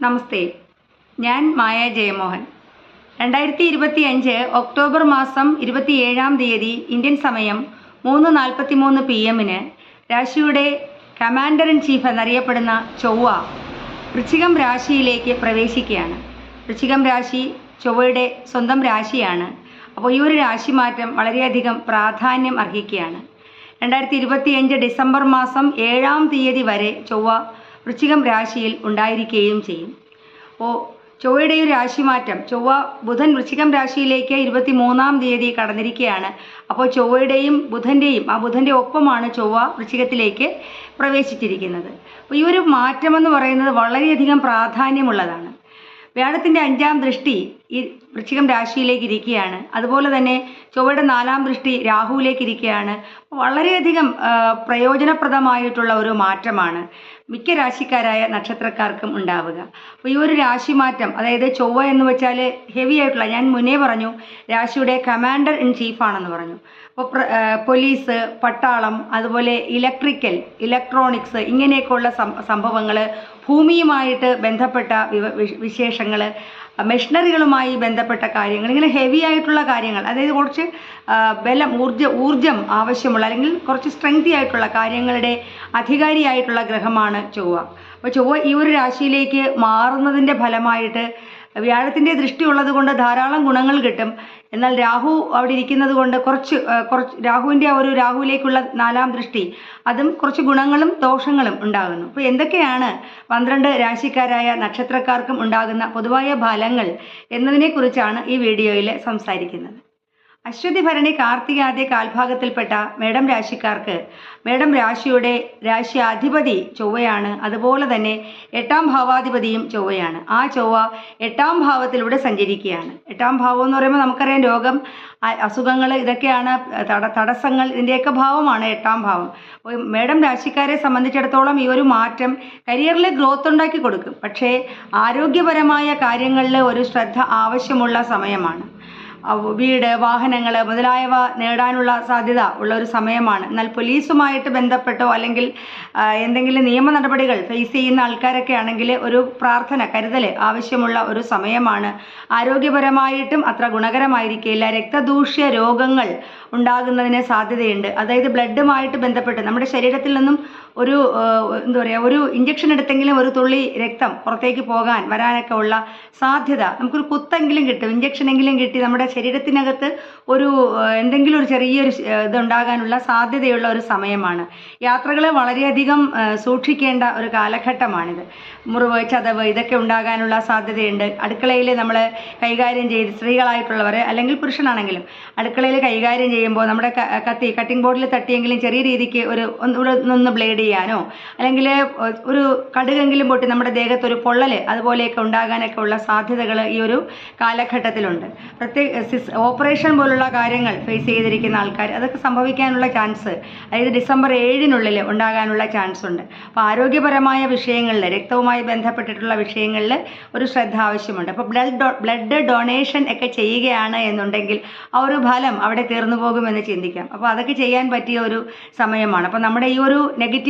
നമസ്തേ. ഞാൻ മായ ജയമോഹൻ. രണ്ടായിരത്തി ഇരുപത്തി അഞ്ച് ഒക്ടോബർ മാസം ഇരുപത്തിയേഴാം തീയതി ഇന്ത്യൻ സമയം മൂന്ന് നാൽപ്പത്തി മൂന്ന് പി എമ്മിന് രാശിയുടെ കമാൻഡർ ഇൻ ചീഫ് എന്നറിയപ്പെടുന്ന ചൊവ്വ വൃശ്ചികം രാശിയിലേക്ക് പ്രവേശിക്കുകയാണ്. വൃശ്ചികം രാശി ചൊവ്വയുടെ സ്വന്തം രാശിയാണ്. അപ്പോൾ ഈ ഒരു രാശി രാശിമാറ്റം വളരെയധികം പ്രാധാന്യം അർഹിക്കുകയാണ്. രണ്ടായിരത്തി ഇരുപത്തിയഞ്ച് ഡിസംബർ മാസം ഏഴാം തീയതി വരെ ചൊവ്വ വൃശ്ചികം രാശിയിൽ ഉണ്ടായിരിക്കുകയും ചെയ്യും. ഓ ചൊവ്വയുടെ ഒരു രാശിമാറ്റം. ചൊവ്വ ബുധൻ വൃശ്ചികം രാശിയിലേക്ക് ഇരുപത്തി മൂന്നാം തീയതി കടന്നിരിക്കുകയാണ്. അപ്പോൾ ചൊവ്വയുടെയും ബുധന്റെയും ആ ബുധന്റെ ഒപ്പമാണ് ചൊവ്വ വൃശ്ചികത്തിലേക്ക് പ്രവേശിച്ചിരിക്കുന്നത്. അപ്പോൾ ഈ ഒരു മാറ്റമെന്ന് പറയുന്നത് വളരെയധികം പ്രാധാന്യമുള്ളതാണ്. വ്യാഴത്തിന്റെ അഞ്ചാം ദൃഷ്ടി ഈ വൃശ്ചികം രാശിയിലേക്ക് ഇരിക്കുകയാണ് അതുപോലെ തന്നെ ചൊവ്വയുടെ നാലാം ദൃഷ്ടി രാഹുവിലേക്ക് ഇരിക്കുകയാണ് വളരെയധികം പ്രയോജനപ്രദമായിട്ടുള്ള ഒരു മാറ്റമാണ് മിക്ക രാശിക്കാരായ നക്ഷത്രക്കാർക്കും ഉണ്ടാവുക. അപ്പോൾ ഈ ഒരു രാശി മാറ്റം അതായത് ചൊവ്വ എന്ന് വെച്ചാൽ ഹെവി ആയിട്ടുള്ള ഞാൻ മുന്നേ പറഞ്ഞു രാശിയുടെ കമാൻഡർ ഇൻ ചീഫ് ആണെന്ന് പറഞ്ഞു. അപ്പോൾ പോലീസ് പട്ടാളം അതുപോലെ ഇലക്ട്രിക്കൽ ഇലക്ട്രോണിക്സ് ഇങ്ങനെയൊക്കെയുള്ള സംഭവങ്ങൾ ഭൂമിയുമായിട്ട് ബന്ധപ്പെട്ട വിശേഷങ്ങൾ മെഷീനറികളുമായി ബന്ധപ്പെട്ട കാര്യങ്ങൾ ഇങ്ങനെ ഹെവി ആയിട്ടുള്ള കാര്യങ്ങൾ അതായത് കുറച്ച് ബലം ഊർജ ഊർജം ആവശ്യമുള്ള അല്ലെങ്കിൽ കുറച്ച് സ്ട്രെങ്തി ആയിട്ടുള്ള കാര്യങ്ങളുടെ അധികാരിയായിട്ടുള്ള ഗ്രഹമാണ് ചൊവ്വ. അപ്പോൾ ചൊവ്വ ഈ ഒരു രാശിയിലേക്ക് മാറുന്നതിന്റെ ഫലമായിട്ട് വ്യാഴത്തിന്റെ ദൃഷ്ടി ഉള്ളത് കൊണ്ട് ധാരാളം ഗുണങ്ങൾ കിട്ടും. എന്നാൽ രാഹു അവിടെ ഇരിക്കുന്നത് കൊണ്ട് കുറച്ച് കുറച്ച് രാഹുവിന്റെ ആ ഒരു രാഹുവിലേക്കുള്ള നാലാം ദൃഷ്ടി അതും കുറച്ച് ഗുണങ്ങളും ദോഷങ്ങളും ഉണ്ടാകുന്നു. അപ്പോൾ എന്തൊക്കെയാണ് പന്ത്രണ്ട് രാശിക്കാരായ നക്ഷത്രക്കാർക്കും ഉണ്ടാകുന്ന പൊതുവായ ഫലങ്ങൾ എന്നതിനെക്കുറിച്ചാണ് ഈ വീഡിയോയിൽ സംസാരിക്കുന്നത്. അശ്വതി ഭരണി കാർത്തികാദ്യ കാൽഭാഗത്തിൽപ്പെട്ട മേടം രാശിക്കാർക്ക് മേടം രാശിയുടെ രാശി അധിപതി ചൊവ്വയാണ്. അതുപോലെ തന്നെ എട്ടാം ഭാവാധിപതിയും ചൊവ്വയാണ്. ആ ചൊവ്വ എട്ടാം ഭാവത്തിലൂടെ സഞ്ചരിക്കുകയാണ്. എട്ടാം ഭാവം എന്ന് പറയുമ്പോൾ നമുക്കറിയാം രോഗം അസുഖങ്ങൾ ഇതൊക്കെയാണ് തട തടസ്സങ്ങൾ ഇതിന്റെയൊക്കെ ഭാവമാണ് എട്ടാം ഭാവം. മേടം രാശിക്കാരെ സംബന്ധിച്ചിടത്തോളം ഈ ഒരു മാറ്റം കരിയറിൽ ഗ്രോത്ത് ഉണ്ടാക്കി കൊടുക്കും. പക്ഷേ ആരോഗ്യപരമായ കാര്യങ്ങളിൽ ഒരു ശ്രദ്ധ ആവശ്യമുള്ള സമയമാണ്. വീട് വാഹനങ്ങൾ മുതലായവ നേടാനുള്ള സാധ്യത ഉള്ള ഒരു സമയമാണ്. എന്നാൽ പോലീസുമായിട്ട് ബന്ധപ്പെട്ടോ അല്ലെങ്കിൽ എന്തെങ്കിലും നിയമ നടപടികൾ ഫേസ് ചെയ്യുന്ന ആൾക്കാരൊക്കെ ആണെങ്കിൽ ഒരു പ്രാർത്ഥന കരുതൽ ആവശ്യമുള്ള ഒരു സമയമാണ്. ആരോഗ്യപരമായിട്ടും അത്ര ഗുണകരമായിരിക്കില്ല രക്തദൂഷ്യ രോഗങ്ങൾ ഉണ്ടാകുന്നതിന് സാധ്യതയുണ്ട്. അതായത് ബ്ലഡുമായിട്ട് ബന്ധപ്പെട്ട് നമ്മുടെ ശരീരത്തിൽ നിന്നും ഒരു എന്താ പറയുക ഒരു ഇഞ്ചക്ഷൻ എടുത്തെങ്കിലും ഒരു തുള്ളി രക്തം പുറത്തേക്ക് പോകാൻ വരാനൊക്കെ ഉള്ള സാധ്യത നമുക്കൊരു കുത്തെങ്കിലും കിട്ടും. ഇഞ്ചക്ഷനെങ്കിലും കിട്ടി നമ്മുടെ ശരീരത്തിനകത്ത് ഒരു എന്തെങ്കിലും ഒരു ചെറിയൊരു ഇതുണ്ടാകാനുള്ള സാധ്യതയുള്ള ഒരു സമയമാണ്. യാത്രകളെ വളരെയധികം സൂക്ഷിക്കേണ്ട ഒരു കാലഘട്ടമാണിത്. മുറിവ് ചതവ് ഇതൊക്കെ ഉണ്ടാകാനുള്ള സാധ്യതയുണ്ട്. അടുക്കളയിൽ നമ്മൾ കൈകാര്യം ചെയ്ത് സ്ത്രീകളായിട്ടുള്ളവർ അല്ലെങ്കിൽ പുരുഷനാണെങ്കിലും അടുക്കളയിൽ കൈകാര്യം ചെയ്യുമ്പോൾ നമ്മുടെ കത്തി കട്ടിംഗ് ബോർഡിൽ തട്ടിയെങ്കിലും ചെറിയ രീതിക്ക് ഒരു ഒന്ന് ബ്ലേഡ് ചെയ്യാനോ? അല്ലെങ്കിൽ ഒരു കടുകെങ്കിലും പൊട്ടി നമ്മുടെ ദേഹത്ത് ഒരു പൊള്ളൽ അതുപോലെയൊക്കെ ഉണ്ടാകാനൊക്കെ ഉള്ള സാധ്യതകൾ ഈ ഒരു കാലഘട്ടത്തിലുണ്ട്. പ്രത്യേക സിസ് ഓപ്പറേഷൻ പോലുള്ള കാര്യങ്ങൾ ഫേസ് ചെയ്തിരിക്കുന്ന ആൾക്കാർ അതൊക്കെ സംഭവിക്കാനുള്ള ചാൻസ് അതായത് ഡിസംബർ ഏഴിനുള്ളിൽ ഉണ്ടാകാനുള്ള ചാൻസ് ഉണ്ട്. അപ്പോൾ ആരോഗ്യപരമായ വിഷയങ്ങളിൽ രക്തവുമായി ബന്ധപ്പെട്ടിട്ടുള്ള വിഷയങ്ങളിൽ ഒരു ശ്രദ്ധ ആവശ്യമുണ്ട്. അപ്പോൾ ബ്ലഡ് ബ്ലഡ് ഡൊണേഷൻ ഒക്കെ ചെയ്യുകയാണ് എന്നുണ്ടെങ്കിൽ ആ ഒരു ഫലം അവിടെ തീർന്നു പോകുമെന്ന് ചിന്തിക്കാം. അപ്പോൾ അതൊക്കെ ചെയ്യാൻ പറ്റിയ ഒരു സമയമാണ്. അപ്പോൾ നമ്മുടെ ഈ ഒരു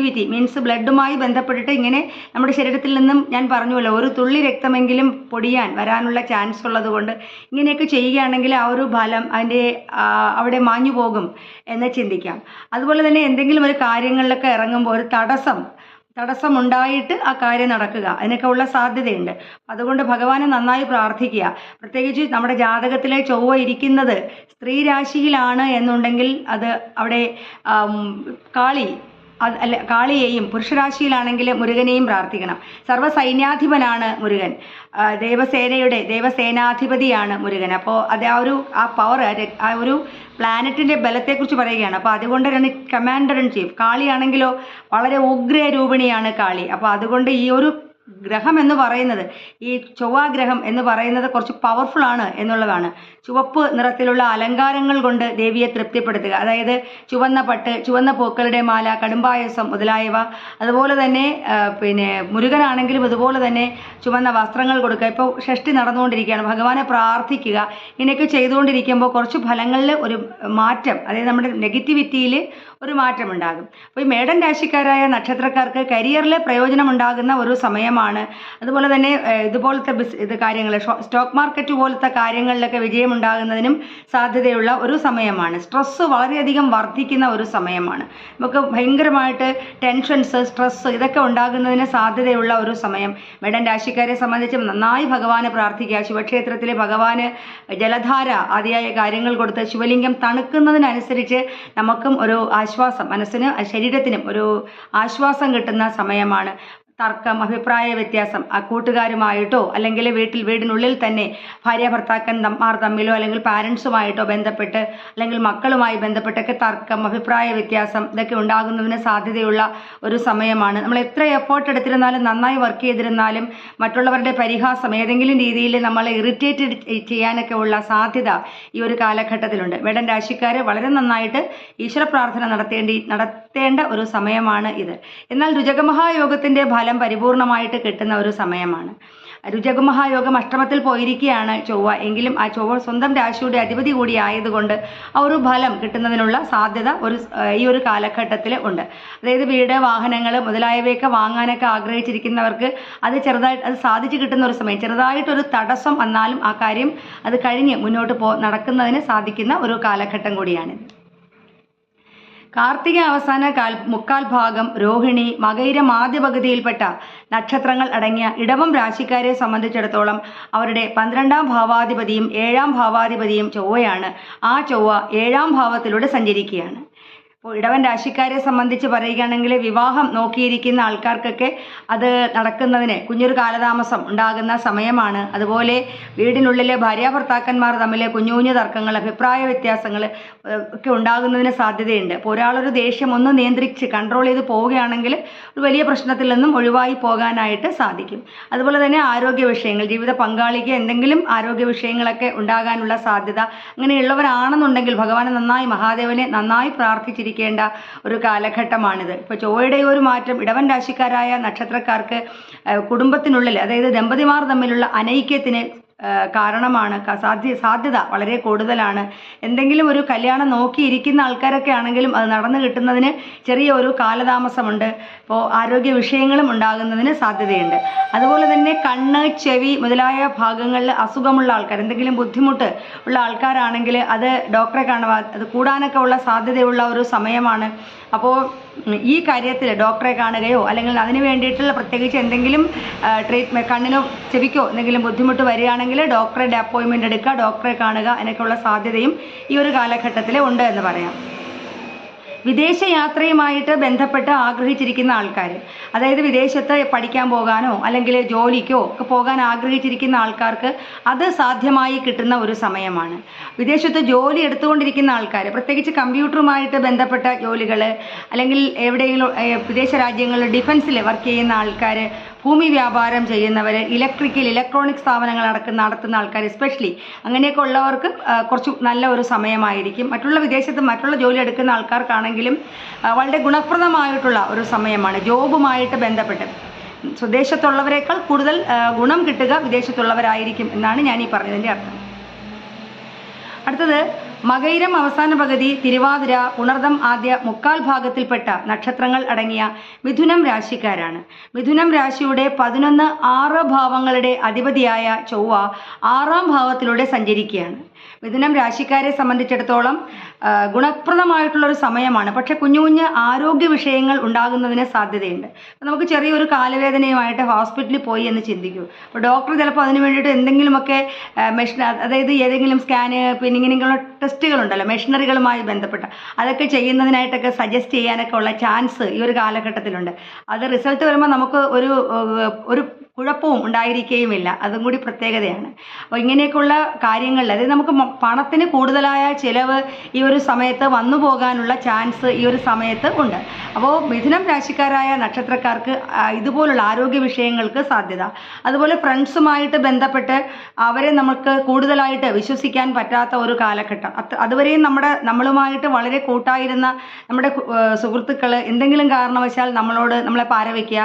നെഗറ്റിവിറ്റി മീൻസ് ബ്ലഡുമായി ബന്ധപ്പെട്ടിട്ട് ഇങ്ങനെ നമ്മുടെ ശരീരത്തിൽ നിന്നും ഞാൻ പറഞ്ഞുവല്ലോ ഒരു തുള്ളി രക്തമെങ്കിലും പൊടിയാൻ വരാനുള്ള ചാൻസ് ഉള്ളത് കൊണ്ട് ഇങ്ങനെയൊക്കെ ചെയ്യുകയാണെങ്കിൽ ആ ഒരു ഫലം അതിന്റെ അവിടെ മാഞ്ഞു പോകും എന്ന് ചിന്തിക്കാം. അതുപോലെ തന്നെ എന്തെങ്കിലും ഒരു കാര്യങ്ങളിലൊക്കെ ഇറങ്ങുമ്പോൾ ഒരു തടസ്സം ഉണ്ടായിട്ട് ആ കാര്യം നടക്കുക. അതിനൊക്കെ ഉള്ള സാധ്യതയുണ്ട്. അതുകൊണ്ട് ഭഗവാനെ നന്നായി പ്രാർത്ഥിക്കുക. പ്രത്യേകിച്ച് നമ്മുടെ ജാതകത്തിലെ ചൊവ്വ ഇരിക്കുന്നത് സ്ത്രീ രാശിയിലാണ് എന്നുണ്ടെങ്കിൽ അത് അവിടെ കാളി അല്ല കാളിയെയും പുരുഷരാശിയിലാണെങ്കിൽ മുരുകനെയും പ്രാർത്ഥിക്കണം. സർവസൈന്യാധിപനാണ് മുരുകൻ. ദേവസേനയുടെ ദേവസേനാധിപതിയാണ് മുരുകൻ. അപ്പോൾ അത് ആ ഒരു ആ പവർ ആ ഒരു പ്ലാനറ്റിന്റെ ബലത്തെക്കുറിച്ച് പറയുകയാണ്. അപ്പോൾ അതുകൊണ്ട് തന്നെ കമാൻഡർ ഇൻ ചീഫ് കാളിയാണെങ്കിലോ വളരെ ഉഗ്രരൂപിണിയാണ് കാളി. അപ്പോൾ അതുകൊണ്ട് ഈ ഒരു ഗ്രഹം എന്ന് പറയുന്നത്. ഈ ചൊവ്വാഗ്രഹം എന്ന് പറയുന്നത് കുറച്ച് പവർഫുൾ ആണ് എന്നുള്ളതാണ്. ചുവപ്പ് നിറത്തിലുള്ള അലങ്കാരങ്ങൾ കൊണ്ട് ദേവിയെ തൃപ്തിപ്പെടുത്തുക. അതായത് ചുവന്ന പട്ട് ചുവന്ന പൂക്കളുടെ മാല കടുംപായസം മുതലായവ അതുപോലെ തന്നെ പിന്നെ മുരുകനാണെങ്കിലും ഇതുപോലെ തന്നെ ചുവന്ന വസ്ത്രങ്ങൾ കൊടുക്കുക. ഇപ്പോൾ ഷഷ്ടി നടന്നുകൊണ്ടിരിക്കുകയാണ്. ഭഗവാനെ പ്രാർത്ഥിക്കുക. ഇങ്ങനെയൊക്കെ ചെയ്തുകൊണ്ടിരിക്കുമ്പോൾ കുറച്ച് ഫലങ്ങളിൽ ഒരു മാറ്റം അതായത് നമ്മുടെ നെഗറ്റിവിറ്റിയിൽ ഒരു മാറ്റമുണ്ടാകും. അപ്പോൾ ഈ മേടൻ രാശിക്കാരായ നക്ഷത്രക്കാർക്ക് കരിയറിൽ പ്രയോജനമുണ്ടാകുന്ന ഒരു സമയമാണ്. അതുപോലെ തന്നെ ഇതുപോലത്തെ ബിസ് ഇത് കാര്യങ്ങൾ സ്റ്റോക്ക് മാർക്കറ്റ് പോലത്തെ കാര്യങ്ങളിലൊക്കെ വിജയമുണ്ടാകുന്നതിനും സാധ്യതയുള്ള ഒരു സമയമാണ്. സ്ട്രെസ്സ് വളരെയധികം വർദ്ധിക്കുന്ന ഒരു സമയമാണ്. നമുക്ക് ഭയങ്കരമായിട്ട് ടെൻഷൻസ് സ്ട്രെസ്സ് ഇതൊക്കെ ഉണ്ടാകുന്നതിന് സാധ്യതയുള്ള ഒരു സമയം. മേടൻ രാശിക്കാരെ സംബന്ധിച്ച് നന്നായി ഭഗവാനെ പ്രാർത്ഥിക്കുക. ശിവക്ഷേത്രത്തിലെ ഭഗവാന് ജലധാര ആദിയായ കാര്യങ്ങൾ കൊടുത്ത് ശിവലിംഗം തണുക്കുന്നതിനനുസരിച്ച് നമുക്കും ഒരു ആശ്വാസം മനസ്സിന് ശരീരത്തിനും ഒരു ആശ്വാസം കിട്ടുന്ന സമയമാണ്. തർക്കം അഭിപ്രായ വ്യത്യാസം ആ കൂട്ടുകാരുമായിട്ടോ അല്ലെങ്കിൽ വീട്ടിൽ വീടിനുള്ളിൽ തന്നെ ഭാര്യ ഭർത്താക്കന്മാർ തമ്മിലോ അല്ലെങ്കിൽ പാരൻസുമായിട്ടോ ബന്ധപ്പെട്ട് അല്ലെങ്കിൽ മക്കളുമായി ബന്ധപ്പെട്ടൊക്കെ തർക്കം അഭിപ്രായ വ്യത്യാസം ഇതൊക്കെ ഉണ്ടാകുന്നതിന് സാധ്യതയുള്ള ഒരു സമയമാണ്. നമ്മൾ എത്ര എഫേർട്ട് എടുത്തിരുന്നാലും നന്നായി വർക്ക് ചെയ്തിരുന്നാലും മറ്റുള്ളവരുടെ പരിഹാസം ഏതെങ്കിലും രീതിയിൽ നമ്മളെ ഇറിറ്റേറ്റ് ചെയ്യാനൊക്കെ ഉള്ള സാധ്യത ഈ ഒരു കാലഘട്ടത്തിലുണ്ട്. മേടൻ രാശിക്കാർ വളരെ നന്നായിട്ട് ഈശ്വര പ്രാർത്ഥന നടത്തേണ്ടി നടത്തേണ്ട ഒരു സമയമാണ് ഇത്. എന്നാൽ രുചകമഹായോഗത്തിന്റെ ഫലം പരിപൂർണമായിട്ട് കിട്ടുന്ന ഒരു സമയമാണ്. രുചകുമഹായോഗം അഷ്ടമത്തിൽ പോയിരിക്കുകയാണ് ചൊവ്വ. എങ്കിലും ആ ചൊവ്വ സ്വന്തം രാശിയുടെ അധിപതി കൂടി ആയതുകൊണ്ട് ആ ഒരു ഫലം കിട്ടുന്നതിനുള്ള സാധ്യത ഒരു ഈ ഒരു കാലഘട്ടത്തിൽ ഉണ്ട്. അതായത് വീട് വാഹനങ്ങൾ മുതലായവയൊക്കെ വാങ്ങാനൊക്കെ ആഗ്രഹിച്ചിരിക്കുന്നവർക്ക് അത് ചെറുതായിട്ട് അത് സാധിച്ചു കിട്ടുന്ന ഒരു സമയം ചെറുതായിട്ടൊരു തടസ്സം വന്നാലും ആ കാര്യം അത് കഴിഞ്ഞ് മുന്നോട്ട് പോ നടക്കുന്നതിന് സാധിക്കുന്ന ഒരു കാലഘട്ടം കൂടിയാണിത്. കാർത്തിക അവസാന കാൽ മുക്കാൽ ഭാഗം രോഹിണി മകൈരം ആദ്യ പകുതിയിൽപ്പെട്ട നക്ഷത്രങ്ങൾ അടങ്ങിയ ഇടവം രാശിക്കാരെ സംബന്ധിച്ചിടത്തോളം അവരുടെ പന്ത്രണ്ടാം ഭാവാധിപതിയും ഏഴാം ഭാവാധിപതിയും ചൊവ്വയാണ്. ആ ചൊവ്വ ഏഴാം ഭാവത്തിലൂടെ സഞ്ചരിക്കുകയാണ്. അപ്പോൾ ഇടവൻ രാശിക്കാരെ സംബന്ധിച്ച് പറയുകയാണെങ്കിൽ വിവാഹം നോക്കിയിരിക്കുന്ന ആൾക്കാർക്കൊക്കെ അത് നടക്കുന്നതിന് കുഞ്ഞൊരു കാലതാമസം ഉണ്ടാകുന്ന സമയമാണ്. അതുപോലെ വീടിനുള്ളിലെ ഭാര്യാഭർത്താക്കന്മാർ തമ്മിൽ കുഞ്ഞു കുഞ്ഞു തർക്കങ്ങൾ അഭിപ്രായ വ്യത്യാസങ്ങൾ ഒക്കെ ഉണ്ടാകുന്നതിന് സാധ്യതയുണ്ട്. അപ്പോൾ ഒരാളൊരു ദേഷ്യം ഒന്ന് നിയന്ത്രിച്ച് കൺട്രോൾ ചെയ്ത് പോവുകയാണെങ്കിൽ ഒരു വലിയ പ്രശ്നത്തിൽ നിന്നും ഒഴിവായി പോകാനായിട്ട് സാധിക്കും. അതുപോലെ തന്നെ ആരോഗ്യ വിഷയങ്ങൾ ജീവിത പങ്കാളിക്ക് എന്തെങ്കിലും ആരോഗ്യ വിഷയങ്ങളൊക്കെ ഉണ്ടാകാനുള്ള സാധ്യത അങ്ങനെയുള്ളവരാണെന്നുണ്ടെങ്കിൽ ഭഗവാനെ നന്നായി മഹാദേവനെ നന്നായി പ്രാർത്ഥിച്ചിരിക്കേണ്ട ഒരു കാലഘട്ടമാണിത്. ഇപ്പോൾ ചൊവ്വയുടെ ഒരു മാറ്റം ഇടവൻ രാശിക്കാരായ നക്ഷത്രക്കാർക്ക് കുടുംബത്തിനുള്ളിൽ അതായത് ദമ്പതിമാർ തമ്മിലുള്ള അനൈക്യത്തിന് കാരണമാണ്. സാധ്യ സാധ്യത വളരെ കൂടുതലാണ്. എന്തെങ്കിലും ഒരു കല്യാണം നോക്കിയിരിക്കുന്ന ആൾക്കാരൊക്കെ ആണെങ്കിലും അത് നടന്നു കിട്ടുന്നതിന് ചെറിയ ഒരു കാലതാമസമുണ്ട്. ഇപ്പോൾ ആരോഗ്യ വിഷയങ്ങളും ഉണ്ടാകുന്നതിന് സാധ്യതയുണ്ട്. അതുപോലെ തന്നെ കണ്ണ് ചെവി മുതലായ ഭാഗങ്ങളിൽ അസുഖമുള്ള ആൾക്കാർ എന്തെങ്കിലും ബുദ്ധിമുട്ട് ഉള്ള ആൾക്കാരാണെങ്കിൽ അത് ഡോക്ടറെ കാണുക അത് കൂടാനൊക്കെ ഉള്ള സാധ്യതയുള്ള ഒരു സമയമാണ്. അപ്പോൾ ഈ കാര്യത്തിൽ ഡോക്ടറെ കാണുകയോ അല്ലെങ്കിൽ അതിന് വേണ്ടിയിട്ടുള്ള പ്രത്യേകിച്ച് എന്തെങ്കിലും ട്രീറ്റ്മെന്റ് കണ്ണിനോ ചെവിക്കോ എന്തെങ്കിലും ബുദ്ധിമുട്ട് വരികയാണെങ്കിൽ ഡോക്ടറുടെ അപ്പോയിൻമെന്റ് എടുക്കുക ഡോക്ടറെ കാണുക അതിനൊക്കെയുള്ള സാധ്യതയും ഈ ഒരു കാലഘട്ടത്തിൽ ഉണ്ട് എന്ന് പറയാം. വിദേശ യാത്രയുമായിട്ട് ബന്ധപ്പെട്ട് ആഗ്രഹിച്ചിരിക്കുന്ന ആൾക്കാർ അതായത് വിദേശത്ത് പഠിക്കാൻ പോകാനോ അല്ലെങ്കിൽ ജോലിക്കോ ഒക്കെ പോകാൻ ആഗ്രഹിച്ചിരിക്കുന്ന ആൾക്കാർക്ക് അത് സാധ്യമായി കിട്ടുന്ന ഒരു സമയമാണ്. വിദേശത്ത് ജോലി എടുത്തുകൊണ്ടിരിക്കുന്ന ആൾക്കാർ പ്രത്യേകിച്ച് കമ്പ്യൂട്ടറുമായിട്ട് ബന്ധപ്പെട്ട ജോലികൾ അല്ലെങ്കിൽ എവിടെയെങ്കിലും വിദേശ രാജ്യങ്ങളിൽ ഡിഫൻസിൽ വർക്ക് ചെയ്യുന്ന ആൾക്കാർ ഭൂമി വ്യാപാരം ചെയ്യുന്നവർ ഇലക്ട്രിക്കൽ ഇലക്ട്രോണിക് സ്ഥാപനങ്ങൾ നടക്കുന്ന നടത്തുന്ന ആൾക്കാർ എസ്പെഷ്യലി അങ്ങനെയൊക്കെ ഉള്ളവർക്ക് കുറച്ച് നല്ല ഒരു സമയമായിരിക്കും. മറ്റുള്ള വിദേശത്ത് മറ്റുള്ള ജോലി എടുക്കുന്ന ആൾക്കാർക്കാണെങ്കിലും വളരെ ഗുണപ്രദമായിട്ടുള്ള ഒരു സമയമാണ് ജോബുമായിട്ട് ബന്ധപ്പെട്ട്. സ്വദേശത്തുള്ളവരെക്കാൾ കൂടുതൽ ഗുണം കിട്ടുക വിദേശത്തുള്ളവരായിരിക്കും എന്നാണ് ഞാൻ ഈ പറഞ്ഞതിന്റെ അർത്ഥം. അടുത്തത് മകയിരം അവസാന പകുതി തിരുവാതിര ഉണർദം ആദ്യ മുക്കാൽ ഭാഗത്തിൽപ്പെട്ട നക്ഷത്രങ്ങൾ അടങ്ങിയ മിഥുനം രാശിക്കാരാണ്. മിഥുനം രാശിയുടെ പതിനൊന്ന് ആറ് ഭാവങ്ങളുടെ അധിപതിയായ ചൊവ്വ ആറാം ഭാവത്തിലൂടെ സഞ്ചരിക്കുകയാണ്. മിഥുനം രാശിക്കാരെ സംബന്ധിച്ചിടത്തോളം ഗുണപ്രദമായിട്ടുള്ള ഒരു സമയമാണ്. പക്ഷെ കുഞ്ഞു കുഞ്ഞ് ആരോഗ്യ വിഷയങ്ങൾ ഉണ്ടാകുന്നതിന് സാധ്യതയുണ്ട്. നമുക്ക് ചെറിയൊരു കാലുവേദനയുമായിട്ട് ഹോസ്പിറ്റലിൽ പോയി എന്ന് ചിന്തിക്കൂ. അപ്പോൾ ഡോക്ടർ ചിലപ്പോൾ അതിന് വേണ്ടിയിട്ട് എന്തെങ്കിലുമൊക്കെ മെഷീൻ അതായത് ഏതെങ്കിലും സ്കാന് പിന്നെ ഇങ്ങനെയുള്ള ടെസ്റ്റുകളുണ്ടല്ലോ മെഷീനറികളുമായി ബന്ധപ്പെട്ട. അതൊക്കെ ചെയ്യുന്നതിനായിട്ടൊക്കെ സജസ്റ്റ് ചെയ്യാനൊക്കെ ഉള്ള ചാൻസ് ഈ ഒരു കാലഘട്ടത്തിലുണ്ട്. അത് റിസൾട്ട് വരുമ്പോൾ നമുക്ക് ഒരു ഒരു കുഴപ്പവും ഉണ്ടായിരിക്കുകയുമില്ല അതും കൂടി പ്രത്യേകതയാണ്. അപ്പോൾ ഇങ്ങനെയൊക്കെയുള്ള കാര്യങ്ങളിൽ അതായത് നമുക്ക് പണത്തിന് കൂടുതലായ ചിലവ് ഈ ഒരു സമയത്ത് വന്നു പോകാനുള്ള ചാൻസ് ഈ ഒരു സമയത്ത് ഉണ്ട്. അപ്പോൾ മിഥുനം രാശിക്കാരായ നക്ഷത്രക്കാർക്ക് ഇതുപോലുള്ള ആരോഗ്യ വിഷയങ്ങൾക്ക് സാധ്യത. അതുപോലെ ഫ്രണ്ട്സുമായിട്ട് ബന്ധപ്പെട്ട് അവരെ നമുക്ക് കൂടുതലായിട്ട് വിശ്വസിക്കാൻ പറ്റാത്ത ഒരു കാലഘട്ടം. അത് അതുവരെയും നമ്മുടെ നമ്മളുമായിട്ട് വളരെ കൂട്ടായിരുന്ന നമ്മുടെ സുഹൃത്തുക്കൾ എന്തെങ്കിലും കാരണവശാൽ നമ്മളോട് നമ്മളെ പാരവയ്ക്കുക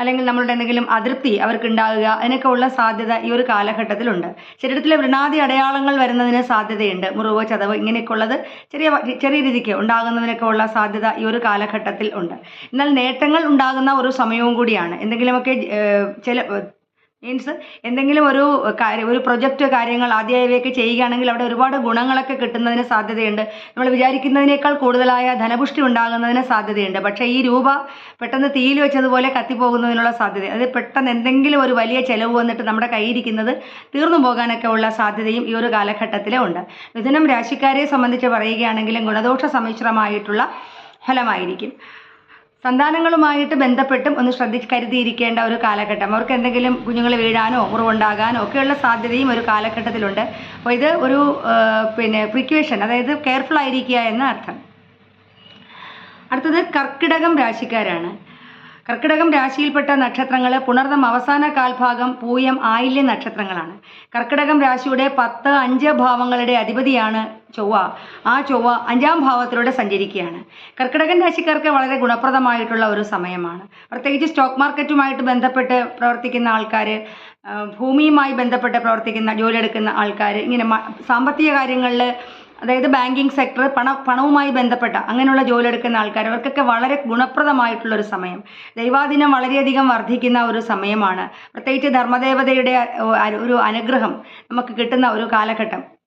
അല്ലെങ്കിൽ നമ്മളുടെ എന്തെങ്കിലും അതൃപ്തി അവർക്ക് ഉണ്ടാകുക അതിനൊക്കെ ഉള്ള സാധ്യത ഈ ഒരു കാലഘട്ടത്തിലുണ്ട്. ശരീരത്തിലെ വൃണാദി അടയാളങ്ങൾ വരുന്നതിന് സാധ്യതയുണ്ട്. മുറിവ് ചതവ് ഇങ്ങനെയൊക്കെ ഉള്ളത് ചെറിയ ചെറിയ രീതിക്ക് ഉണ്ടാകുന്നതിനൊക്കെ ഉള്ള സാധ്യത ഈ ഒരു കാലഘട്ടത്തിൽ ഉണ്ട്. എന്നാൽ നേട്ടങ്ങൾ ഉണ്ടാകുന്ന ഒരു സമയവും കൂടിയാണ്. എന്തെങ്കിലുമൊക്കെ ചില മീൻസ് എന്തെങ്കിലും ഒരു കാര്യം ഒരു പ്രൊജക്റ്റ് കാര്യങ്ങൾ ആദ്യമായവയൊക്കെ ചെയ്യുകയാണെങ്കിൽ അവിടെ ഒരുപാട് ഗുണങ്ങളൊക്കെ കിട്ടുന്നതിന് സാധ്യതയുണ്ട്. നമ്മൾ വിചാരിക്കുന്നതിനേക്കാൾ കൂടുതലായ ധനപുഷ്ടി ഉണ്ടാകുന്നതിന് സാധ്യതയുണ്ട്. പക്ഷേ ഈ രൂപ പെട്ടെന്ന് തീയിൽ വെച്ചതുപോലെ കത്തിപ്പോകുന്നതിനുള്ള സാധ്യത അത് പെട്ടെന്ന് എന്തെങ്കിലും ഒരു വലിയ ചെലവ് വന്നിട്ട് നമ്മുടെ കയ്യിരിക്കുന്നത് തീർന്നു പോകാനൊക്കെ ഉള്ള സാധ്യതയും ഈ ഒരു കാലഘട്ടത്തിൽ ഉണ്ട്. മിഥുനം രാശിക്കാരെ സംബന്ധിച്ച് പറയുകയാണെങ്കിലും ഗുണദോഷ സമ്മിശ്രമായിട്ടുള്ള ഫലമായിരിക്കും. സന്താനങ്ങളുമായിട്ട് ബന്ധപ്പെട്ടും ഒന്ന് ശ്രദ്ധിച്ച് കരുതിയിരിക്കേണ്ട ഒരു കാലഘട്ടം. അവർക്ക് എന്തെങ്കിലും കുഞ്ഞുങ്ങൾ വീഴാനോ മുറിവുണ്ടാകാനോ ഒക്കെയുള്ള സാധ്യതയും ഒരു കാലഘട്ടത്തിലുണ്ട്. അപ്പോൾ ഇത് ഒരു പിന്നെ പ്രിക്വേഷൻ അതായത് കെയർഫുൾ ആയിരിക്കുക എന്ന അർത്ഥം. അടുത്തത് കർക്കിടകം രാശിക്കാരാണ്. കർക്കിടകം രാശിയിൽപ്പെട്ട നക്ഷത്രങ്ങൾ പുണർദം അവസാന കാൽഭാഗം പൂയം ആയില്യ നക്ഷത്രങ്ങളാണ്. കർക്കിടകം രാശിയുടെ പത്ത് അഞ്ച് ഭാവങ്ങളുടെ അധിപതിയാണ് ചൊവ്വ. ആ ചൊവ്വ അഞ്ചാം ഭാവത്തിലൂടെ സഞ്ചരിക്കുകയാണ്. കർക്കിടകൻ രാശിക്കാർക്ക് വളരെ ഗുണപ്രദമായിട്ടുള്ള ഒരു സമയമാണ്. പ്രത്യേകിച്ച് സ്റ്റോക്ക് മാർക്കറ്റുമായിട്ട് ബന്ധപ്പെട്ട് പ്രവർത്തിക്കുന്ന ആൾക്കാർ ഭൂമിയുമായി ബന്ധപ്പെട്ട് പ്രവർത്തിക്കുന്ന ജോലിയെടുക്കുന്ന ആൾക്കാർ ഇങ്ങനെ സാമ്പത്തിക കാര്യങ്ങളിൽ അതായത് ബാങ്കിങ് സെക്ടർ പണ പണവുമായി ബന്ധപ്പെട്ട അങ്ങനെയുള്ള ജോലി എടുക്കുന്ന ആൾക്കാർ അവർക്കൊക്കെ വളരെ ഗുണപ്രദമായിട്ടുള്ള ഒരു സമയം. ദൈവാധീനം വളരെയധികം വർദ്ധിക്കുന്ന ഒരു സമയമാണ്. പ്രത്യേകിച്ച് ധർമ്മദേവതയുടെ ഒരു അനുഗ്രഹം നമുക്ക് കിട്ടുന്ന ഒരു കാലഘട്ടം.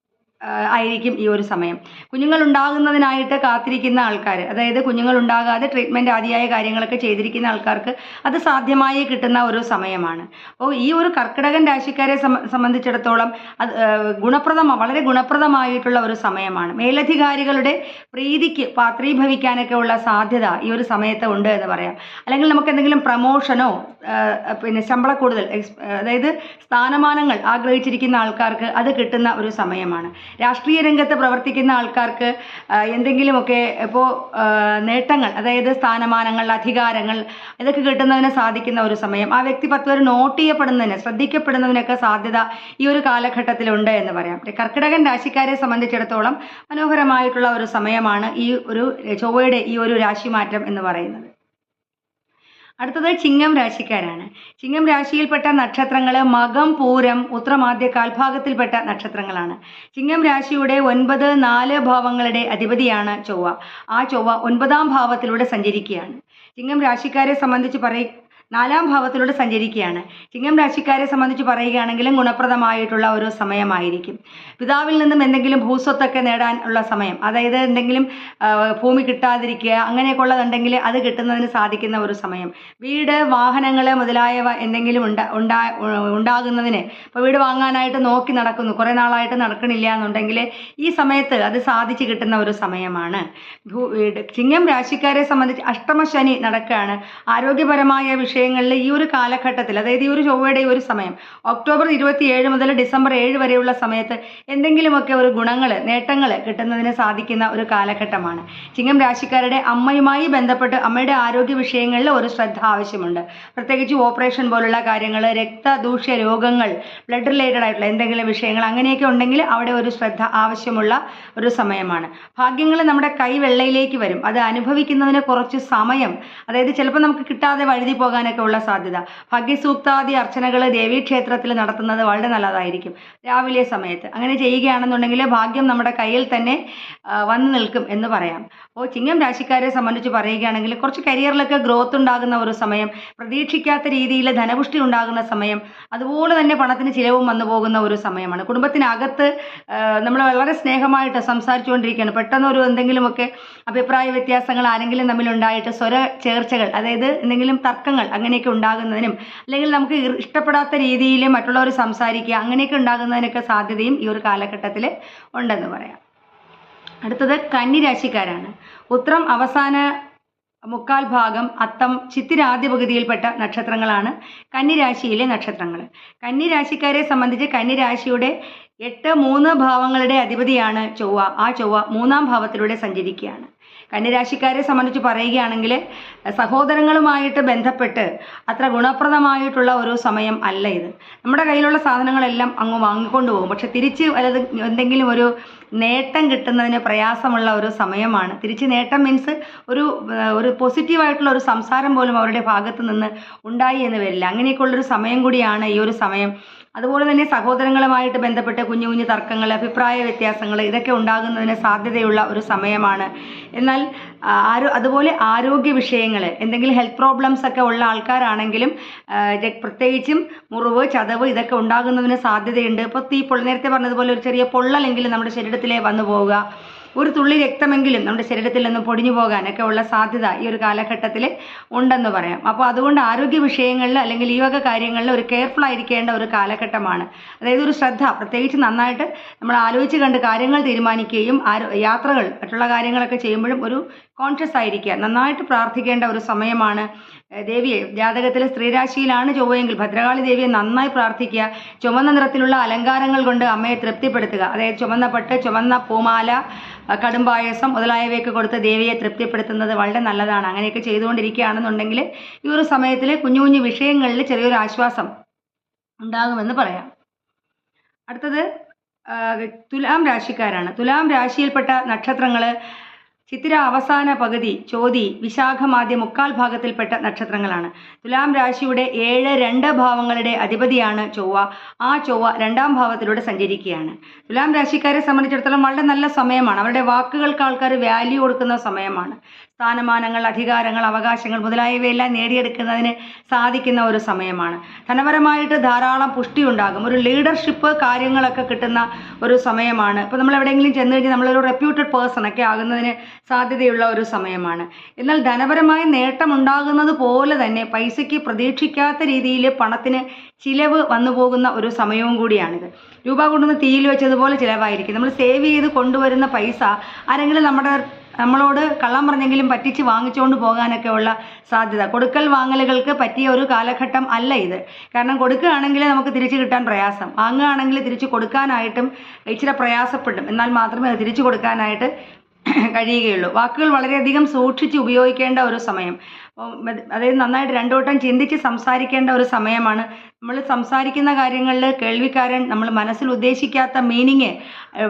ആയിരിക്കും ഈ ഒരു സമയം. കുഞ്ഞുങ്ങൾ ഉണ്ടാകുന്നതിനായിട്ട് കാത്തിരിക്കുന്ന ആൾക്കാർ അതായത് കുഞ്ഞുങ്ങൾ ഉണ്ടാകാതെ ട്രീറ്റ്മെന്റ് ആദിയായ കാര്യങ്ങളൊക്കെ ചെയ്തിരിക്കുന്ന ആൾക്കാർക്ക് അത് സാധ്യമായി കിട്ടുന്ന ഒരു സമയമാണ്. അപ്പോൾ ഈ ഒരു കർക്കിടകൻ രാശിക്കാരെ സംബ- സംബന്ധിച്ചിടത്തോളം അത് ഗുണപ്രദം വളരെ ഗുണപ്രദമായിട്ടുള്ള ഒരു സമയമാണ്. മേലധികാരികളുടെ പ്രീതിക്ക് പാത്രീഭവിക്കാനൊക്കെ ഉള്ള സാധ്യത ഈ ഒരു സമയത്ത് ഉണ്ട് എന്ന് പറയാം. അല്ലെങ്കിൽ നമുക്ക് എന്തെങ്കിലും പ്രമോഷനോ പിന്നെ ശമ്പള കൂടുതൽ അതായത് സ്ഥാനമാനങ്ങൾ ആഗ്രഹിച്ചിരിക്കുന്ന ആൾക്കാർക്ക് അത് കിട്ടുന്ന ഒരു സമയമാണ്. രാഷ്ട്രീയ രംഗത്ത് പ്രവർത്തിക്കുന്ന ആൾക്കാർക്ക് എന്തെങ്കിലുമൊക്കെ ഇപ്പോൾ നേട്ടങ്ങൾ അതായത് സ്ഥാനമാനങ്ങൾ അധികാരങ്ങൾ ഇതൊക്കെ കിട്ടുന്നതിന് സാധിക്കുന്ന ഒരു സമയം. ആ വ്യക്തി പത്ത് പേര് നോട്ട് ചെയ്യപ്പെടുന്നതിന് ശ്രദ്ധിക്കപ്പെടുന്നതിനൊക്കെ സാധ്യത ഈ ഒരു കാലഘട്ടത്തിലുണ്ട് എന്ന് പറയാം. കർക്കിടകൻ രാശിക്കാരെ സംബന്ധിച്ചിടത്തോളം മനോഹരമായിട്ടുള്ള ഒരു സമയമാണ് ഈ ഒരു ചൊവ്വയുടെ ഈ ഒരു രാശിമാറ്റം എന്ന് പറയുന്നത്. അടുത്തത് ചിങ്ങം രാശിക്കാരാണ്. ചിങ്ങം രാശിയിൽപ്പെട്ട നക്ഷത്രങ്ങൾ മകം പൂരം ഉത്രമാദ്യ കാൽഭാഗത്തിൽപ്പെട്ട നക്ഷത്രങ്ങളാണ്. ചിങ്ങം രാശിയുടെ ഒൻപത് നാല് ഭാവങ്ങളുടെ അധിപതിയാണ് ചൊവ്വ. ആ ചൊവ്വ ഒൻപതാം ഭാവത്തിലൂടെ സഞ്ചരിക്കുകയാണ്. ചിങ്ങം രാശിക്കാരെ സംബന്ധിച്ച് പറയ നാലാം ഭാവത്തിലൂടെ സഞ്ചരിക്കുകയാണ്. ചിങ്ങം രാശിക്കാരെ സംബന്ധിച്ച് പറയുകയാണെങ്കിലും ഗുണപ്രദമായിട്ടുള്ള ഒരു സമയമായിരിക്കും. പിതാവിൽ നിന്നും എന്തെങ്കിലും ഭൂസ്വത്തൊക്കെ നേടാൻ ഉള്ള സമയം അതായത് എന്തെങ്കിലും ഭൂമി കിട്ടാതിരിക്കുക അങ്ങനെയൊക്കെ ഉള്ളതുണ്ടെങ്കിൽ അത് കിട്ടുന്നതിന് സാധിക്കുന്ന ഒരു സമയം. വീട് വാഹനങ്ങൾ മുതലായവ എന്തെങ്കിലും ഉണ്ട ഉണ്ടാ ഉണ്ടാകുന്നതിന് ഇപ്പോൾ വീട് വാങ്ങാനായിട്ട് നോക്കി നടക്കുന്നു കുറേ നാളായിട്ട് നടക്കണില്ല എന്നുണ്ടെങ്കിൽ ഈ സമയത്ത് അത് സാധിച്ചു കിട്ടുന്ന ഒരു സമയമാണ്. ചിങ്ങം രാശിക്കാരെ സംബന്ധിച്ച് അഷ്ടമശനി നടക്കുകയാണ്. ആരോഗ്യപരമായ വിഷയങ്ങളിൽ ഈ ഒരു കാലഘട്ടത്തിൽ അതായത് ഈ ഒരു ചൊവ്വയുടെ ഒരു സമയം ഒക്ടോബർ ഇരുപത്തി ഏഴ് മുതൽ ഡിസംബർ ഏഴ് വരെയുള്ള സമയത്ത് എന്തെങ്കിലുമൊക്കെ ഒരു ഗുണങ്ങൾ നേട്ടങ്ങൾ കിട്ടുന്നതിന് സാധിക്കുന്ന ഒരു കാലഘട്ടമാണ്. ചിങ്ങം രാശിക്കാരുടെ അമ്മയുമായി ബന്ധപ്പെട്ട് അമ്മയുടെ ആരോഗ്യ വിഷയങ്ങളിൽ ഒരു ശ്രദ്ധ ആവശ്യമുണ്ട്. പ്രത്യേകിച്ച് ഓപ്പറേഷൻ പോലുള്ള കാര്യങ്ങൾ രക്തദൂഷ്യ രോഗങ്ങൾ ബ്ലഡ് റിലേറ്റഡ് ആയിട്ടുള്ള എന്തെങ്കിലും വിഷയങ്ങൾ അങ്ങനെയൊക്കെ ഉണ്ടെങ്കിൽ അവിടെ ഒരു ശ്രദ്ധ ആവശ്യമുള്ള ഒരു സമയമാണ്. ഭാഗ്യങ്ങൾ നമ്മുടെ കൈവെള്ളയിലേക്ക് വരും. അത് അനുഭവിക്കുന്നതിന് കുറച്ച് സമയം അതായത് ചിലപ്പോൾ നമുക്ക് കിട്ടാതെ വഴുതി പോകാനൊക്കെ ഉള്ള സാധ്യത. ഭഗ്യസൂക്താദി അർച്ചനകൾ ദേവീക്ഷേത്രത്തിൽ നടത്തുന്നത് വളരെ നല്ലതായിരിക്കും. രാവിലെ സമയത്ത്. അങ്ങനെ ചെയ്യുകയാണെന്നുണ്ടെങ്കിൽ ഭാഗ്യം നമ്മുടെ കയ്യിൽ തന്നെ വന്നു നിൽക്കും എന്ന് പറയാം. അപ്പോൾ ചിങ്ങം രാശിക്കാരെ സംബന്ധിച്ച് പറയുകയാണെങ്കിൽ കുറച്ച് കരിയറിലൊക്കെ ഗ്രോത്ത് ഉണ്ടാകുന്ന ഒരു സമയം പ്രതീക്ഷിക്കാത്ത രീതിയിൽ ധനപുഷ്ടി ഉണ്ടാകുന്ന സമയം അതുപോലെ തന്നെ പണത്തിന് ചിലവും വന്നു പോകുന്ന ഒരു സമയമാണ്. കുടുംബത്തിനകത്ത് നമ്മൾ വളരെ സ്നേഹമായിട്ട് സംസാരിച്ചുകൊണ്ടിരിക്കുകയാണ്. പെട്ടെന്ന് ഒരു എന്തെങ്കിലുമൊക്കെ അഭിപ്രായ വ്യത്യാസങ്ങൾ ആരെങ്കിലും തമ്മിലുണ്ടായിട്ട് സ്വര ചേർച്ചകൾ അതായത് എന്തെങ്കിലും തർക്കങ്ങൾ അങ്ങനെയൊക്കെ ഉണ്ടാകുന്നതിനും അല്ലെങ്കിൽ നമുക്ക് ഇഷ്ടപ്പെടാത്ത രീതിയിൽ മറ്റുള്ളവർ സംസാരിക്കുക അങ്ങനെയൊക്കെ ഉണ്ടാകുന്നതിനൊക്കെ സാധ്യതയും ഈ ഒരു കാലഘട്ടത്തിൽ ഉണ്ടെന്ന് പറയാം. അടുത്തത് കന്നിരാശിക്കാരാണ്. ഉത്രം അവസാന മുക്കാൽ ഭാഗം അത്തം ചിത്തിരാദ്യ പകുതിയിൽപ്പെട്ട നക്ഷത്രങ്ങളാണ് കന്നിരാശിയിലെ നക്ഷത്രങ്ങൾ കന്നിരാശിക്കാരെ സംബന്ധിച്ച് കന്നിരാശിയുടെ എട്ട് മൂന്ന് ഭാവങ്ങളുടെ അധിപതിയാണ് ചൊവ്വ. ആ ചൊവ്വ മൂന്നാം ഭാവത്തിലൂടെ സഞ്ചരിക്കുകയാണ്. കന്യരാശിക്കാരെ സംബന്ധിച്ച് പറയുകയാണെങ്കിൽ സഹോദരങ്ങളുമായിട്ട് ബന്ധപ്പെട്ട് അത്ര ഗുണപ്രദമായിട്ടുള്ള ഒരു സമയം അല്ല ഇത്. നമ്മുടെ കയ്യിലുള്ള സാധനങ്ങളെല്ലാം അങ്ങ് വാങ്ങിക്കൊണ്ട് പോകും. പക്ഷെ തിരിച്ച് വലത് എന്തെങ്കിലും ഒരു നേട്ടം കിട്ടുന്നതിന് പ്രയാസമുള്ള ഒരു സമയമാണ്. തിരിച്ച് നേട്ടം മീൻസ് ഒരു ഒരു പോസിറ്റീവായിട്ടുള്ള ഒരു സംസാരം പോലും അവരുടെ ഭാഗത്ത് നിന്ന് ഉണ്ടായി എന്ന് വരില്ല. അങ്ങനെയൊക്കെയുള്ളൊരു സമയം കൂടിയാണ് ഈ ഒരു സമയം. അതുപോലെ തന്നെ സഹോദരങ്ങളുമായിട്ട് ബന്ധപ്പെട്ട കുഞ്ഞു കുഞ്ഞു തർക്കങ്ങൾ അഭിപ്രായ വ്യത്യാസങ്ങൾ ഇതൊക്കെ ഉണ്ടാകുന്നതിന് സാധ്യതയുള്ള ഒരു സമയമാണ്. എന്നാൽ ആരോ അതുപോലെ ആരോഗ്യ വിഷയങ്ങൾ എന്തെങ്കിലും ഹെൽത്ത് പ്രോബ്ലംസ് ഒക്കെ ഉള്ള ആൾക്കാരാണെങ്കിലും പ്രത്യേകിച്ചും മുറിവ് ചതവ് ഇതൊക്കെ ഉണ്ടാകുന്നതിന് സാധ്യതയുണ്ട്. ഇപ്പോൾ തീ പൊള്ള നേരത്തെ പറഞ്ഞതുപോലെ ഒരു ചെറിയ പൊള്ളലെങ്കിലും നമ്മുടെ ശരീരത്തിലേ വന്നു പോവുക. ഒരു തുള്ളി രക്തമെങ്കിലും നമ്മുടെ ശരീരത്തിൽ നിന്ന് പൊടിഞ്ഞു പോകാനൊക്കെ ഉള്ള സാധ്യത ഈ ഒരു കാലഘട്ടത്തിൽ ഉണ്ടെന്ന് പറയാം. അപ്പോൾ അതുകൊണ്ട് ആരോഗ്യ വിഷയങ്ങളിൽ അല്ലെങ്കിൽ ഈ വക കാര്യങ്ങളിൽ ഒരു കെയർഫുൾ ആയിരിക്കേണ്ട ഒരു കാലഘട്ടമാണ്. അതായത് ഒരു ശ്രദ്ധ പ്രത്യേകിച്ച് നന്നായിട്ട് നമ്മൾ ആലോചിച്ച് കണ്ട് കാര്യങ്ങൾ തീരുമാനിക്കുകയും യാത്രകൾ മറ്റുള്ള കാര്യങ്ങളൊക്കെ ചെയ്യുമ്പോഴും ഒരു കോൺഷ്യസ് ആയിരിക്കുക. നന്നായിട്ട് പ്രാർത്ഥിക്കേണ്ട ഒരു സമയമാണ്. ദേവിയെ ജാതകത്തിലെ സ്ത്രീരാശിയിലാണ് ചൊവ്വയെങ്കിൽ ഭദ്രകാളി ദേവിയെ നന്നായി പ്രാർത്ഥിക്കുക. ചുമന്ന നിറത്തിലുള്ള അലങ്കാരങ്ങൾ കൊണ്ട് അമ്മയെ തൃപ്തിപ്പെടുത്തുക. അതായത് ചുവന്ന പട്ട് ചുവന്ന പൂമാല കടുംപായസം മുതലായവയൊക്കെ കൊടുത്ത് ദേവിയെ തൃപ്തിപ്പെടുത്തുന്നത് വളരെ നല്ലതാണ്. അങ്ങനെയൊക്കെ ചെയ്തുകൊണ്ടിരിക്കുകയാണെന്നുണ്ടെങ്കിൽ ഈ ഒരു സമയത്തിൽ കുഞ്ഞു കുഞ്ഞു വിഷയങ്ങളിൽ ചെറിയൊരു ആശ്വാസം ഉണ്ടാകുമെന്ന് പറയാം. അടുത്തത് തുലാം രാശിക്കാരാണ്. തുലാം രാശിയിൽപ്പെട്ട നക്ഷത്രങ്ങൾ ചിത്തിര അവസാന പകുതി ചോതി വിശാഖമാദ്യ മുക്കാൽ ഭാഗത്തിൽപ്പെട്ട നക്ഷത്രങ്ങളാണ്. തുലാം രാശിയുടെ ഏഴ് രണ്ട് ഭാവങ്ങളുടെ അധിപതിയാണ് ചൊവ്വ. ആ ചൊവ്വ രണ്ടാം ഭാവത്തിലൂടെ സഞ്ചരിക്കുകയാണ്. തുലാം രാശിക്കാരെ സംബന്ധിച്ചിടത്തോളം വളരെ നല്ല സമയമാണ്. അവരുടെ വാക്കുകൾക്ക് ആൾക്കാർ വാല്യൂ കൊടുക്കുന്ന സമയമാണ്. സ്ഥാനമാനങ്ങൾ അധികാരങ്ങൾ അവകാശങ്ങൾ മുതലായവയെല്ലാം നേടിയെടുക്കുന്നതിന് സാധിക്കുന്ന ഒരു സമയമാണ്. ധനപരമായിട്ട് ധാരാളം പുഷ്ടി ഉണ്ടാകും ഒരു ലീഡർഷിപ്പ് കാര്യങ്ങളൊക്കെ കിട്ടുന്ന ഒരു സമയമാണ്. ഇപ്പോൾ നമ്മൾ എവിടെയെങ്കിലും ചെന്ന് കഴിഞ്ഞാൽ നമ്മളൊരു റെപ്യൂട്ടഡ് പേഴ്സൺ ഒക്കെ ആകുന്നതിന് സാധ്യതയുള്ള ഒരു സമയമാണ്. എന്നാൽ ധനപരമായ നേട്ടമുണ്ടാകുന്നത് പോലെ തന്നെ പൈസയ്ക്ക് പ്രതീക്ഷിക്കാത്ത രീതിയിൽ പണത്തിന് ചിലവ് വന്നു പോകുന്ന ഒരു സമയവും കൂടിയാണിത്. രൂപ കൊണ്ടുവന്ന് തീയിൽ വെച്ചതുപോലെ ചിലവായിരിക്കും. നമ്മൾ സേവ് ചെയ്ത് കൊണ്ടുവരുന്ന പൈസ ആരെങ്കിലും നമ്മുടെ നമ്മളോട് കള്ളം പറഞ്ഞെങ്കിലും പറ്റിച്ച് വാങ്ങിച്ചുകൊണ്ട് പോകാനൊക്കെ ഉള്ള സാധ്യത. കൊടുക്കൽ വാങ്ങലുകൾക്ക് പറ്റിയ ഒരു കാലഘട്ടം അല്ല ഇത്. കാരണം കൊടുക്കുകയാണെങ്കിൽ നമുക്ക് തിരിച്ചു കിട്ടാൻ പ്രയാസം. വാങ്ങുകയാണെങ്കിൽ തിരിച്ചു കൊടുക്കാനായിട്ടും ഇച്ചിരി പ്രയാസപ്പെടും. എന്നാൽ മാത്രമേ അത് തിരിച്ചു കൊടുക്കാനായിട്ട് കഴിയുകയുള്ളൂ. വാക്കുകൾ വളരെയധികം സൂക്ഷിച്ച് ഉപയോഗിക്കേണ്ട ഒരു സമയം. അതായത് നന്നായിട്ട് രണ്ടു വട്ടം ചിന്തിച്ച് സംസാരിക്കേണ്ട ഒരു സമയമാണ് നമ്മൾ സംസാരിക്കുന്ന കാര്യങ്ങളിൽ കേൾവിക്കാരൻ നമ്മൾ മനസ്സിൽ ഉദ്ദേശിക്കാത്ത മീനിങ്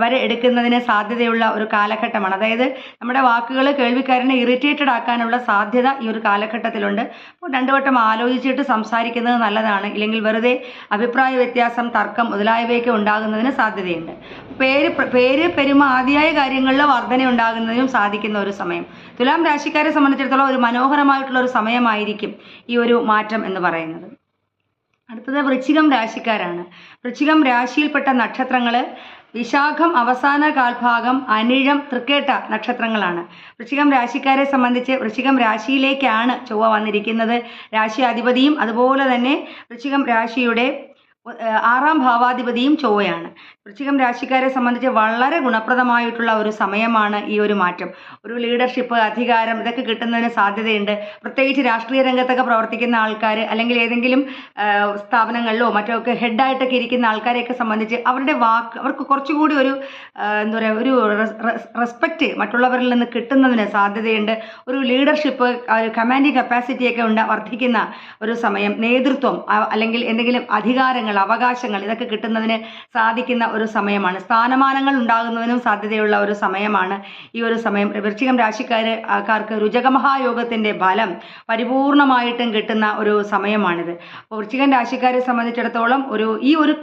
വരെ എടുക്കുന്നതിന് സാധ്യതയുള്ള ഒരു കാലഘട്ടമാണ്. അതായത് നമ്മുടെ വാക്കുകൾ കേൾവിക്കാരനെ ഇറിറ്റേറ്റഡ് ആക്കാനുള്ള സാധ്യത ഈ ഒരു കാലഘട്ടത്തിലുണ്ട്. അപ്പോൾ രണ്ടു വട്ടം ആലോചിച്ചിട്ട് സംസാരിക്കുന്നത് നല്ലതാണ്. ഇല്ലെങ്കിൽ വെറുതെ അഭിപ്രായ വ്യത്യാസം തർക്കം മുതലായവയൊക്കെ ഉണ്ടാകുന്നതിന് സാധ്യതയുണ്ട്. പേര് പേര് പെരുമ ആദിയായ കാര്യങ്ങളിൽ വർധന ഉണ്ടാകുന്നതിനും സാധിക്കുന്ന ഒരു സമയം. തുലാം രാശിക്കാരെ സംബന്ധിച്ചിടത്തോളം ഒരു മനോഹരമായിട്ടുള്ള ഒരു സമയമായിരിക്കും ഈ ഒരു മാറ്റം എന്ന് പറയുന്നത്. അടുത്തത് വൃശ്ചികം രാശിക്കാരാണ്. വൃശ്ചികം രാശിയിൽപ്പെട്ട നക്ഷത്രങ്ങൾ വിശാഖം അവസാന കാൽഭാഗം അനിഴം തൃക്കേട്ട നക്ഷത്രങ്ങളാണ്. വൃശ്ചികം രാശിക്കാരെ സംബന്ധിച്ച് വൃശ്ചികം രാശിയിലേക്കാണ് ചൊവ്വ വന്നിരിക്കുന്നത്. രാശി അധിപതിയും അതുപോലെ തന്നെ വൃശ്ചികം രാശിയുടെ ആറാം ഭാവാധിപതിയും ചൊവ്വയാണ്. വൃശ്ചികം രാശിക്കാരെ സംബന്ധിച്ച് വളരെ ഗുണപ്രദമായിട്ടുള്ള ഒരു സമയമാണ് ഈ ഒരു മാറ്റം. ഒരു ലീഡർഷിപ്പ് അധികാരം ഇതൊക്കെ കിട്ടുന്നതിന് സാധ്യതയുണ്ട്. പ്രത്യേകിച്ച് രാഷ്ട്രീയ രംഗത്തൊക്കെ പ്രവർത്തിക്കുന്ന ആൾക്കാർ അല്ലെങ്കിൽ ഏതെങ്കിലും സ്ഥാപനങ്ങളിലോ മറ്റോ ഒക്കെ ഹെഡായിട്ടൊക്കെ ഇരിക്കുന്ന ആൾക്കാരെയൊക്കെ സംബന്ധിച്ച് അവരുടെ വാക്ക് അവർക്ക് കുറച്ചുകൂടി ഒരു എന്താ പറയുക ഒരു റെസ്പെക്റ്റ് മറ്റുള്ളവരിൽ നിന്ന് കിട്ടുന്നതിന് സാധ്യതയുണ്ട്. ഒരു ലീഡർഷിപ്പ് കമാൻഡിങ് കപ്പാസിറ്റിയൊക്കെ ഉണ്ട് വർദ്ധിക്കുന്ന ഒരു സമയം. നേതൃത്വം അല്ലെങ്കിൽ എന്തെങ്കിലും അധികാരങ്ങൾ അവകാശങ്ങൾ ഇതൊക്കെ കിട്ടുന്നതിന് സാധിക്കുന്ന ഒരു സമയമാണ്. സ്ഥാനമാനങ്ങൾ ഉണ്ടാകുന്നതിനും സാധ്യതയുള്ള ഒരു സമയമാണ് ഈ ഒരു സമയം. വൃശ്ചികം രാശിക്കാര് ആൾക്കാർക്ക് രുചകമഹായോഗത്തിന്റെ ഫലം പരിപൂർണമായിട്ടും കിട്ടുന്ന ഒരു സമയമാണിത്. അപ്പോൾ വൃശ്ചികൻ രാശിക്കാരെ സംബന്ധിച്ചിടത്തോളം ഒരു ഈ ഒരു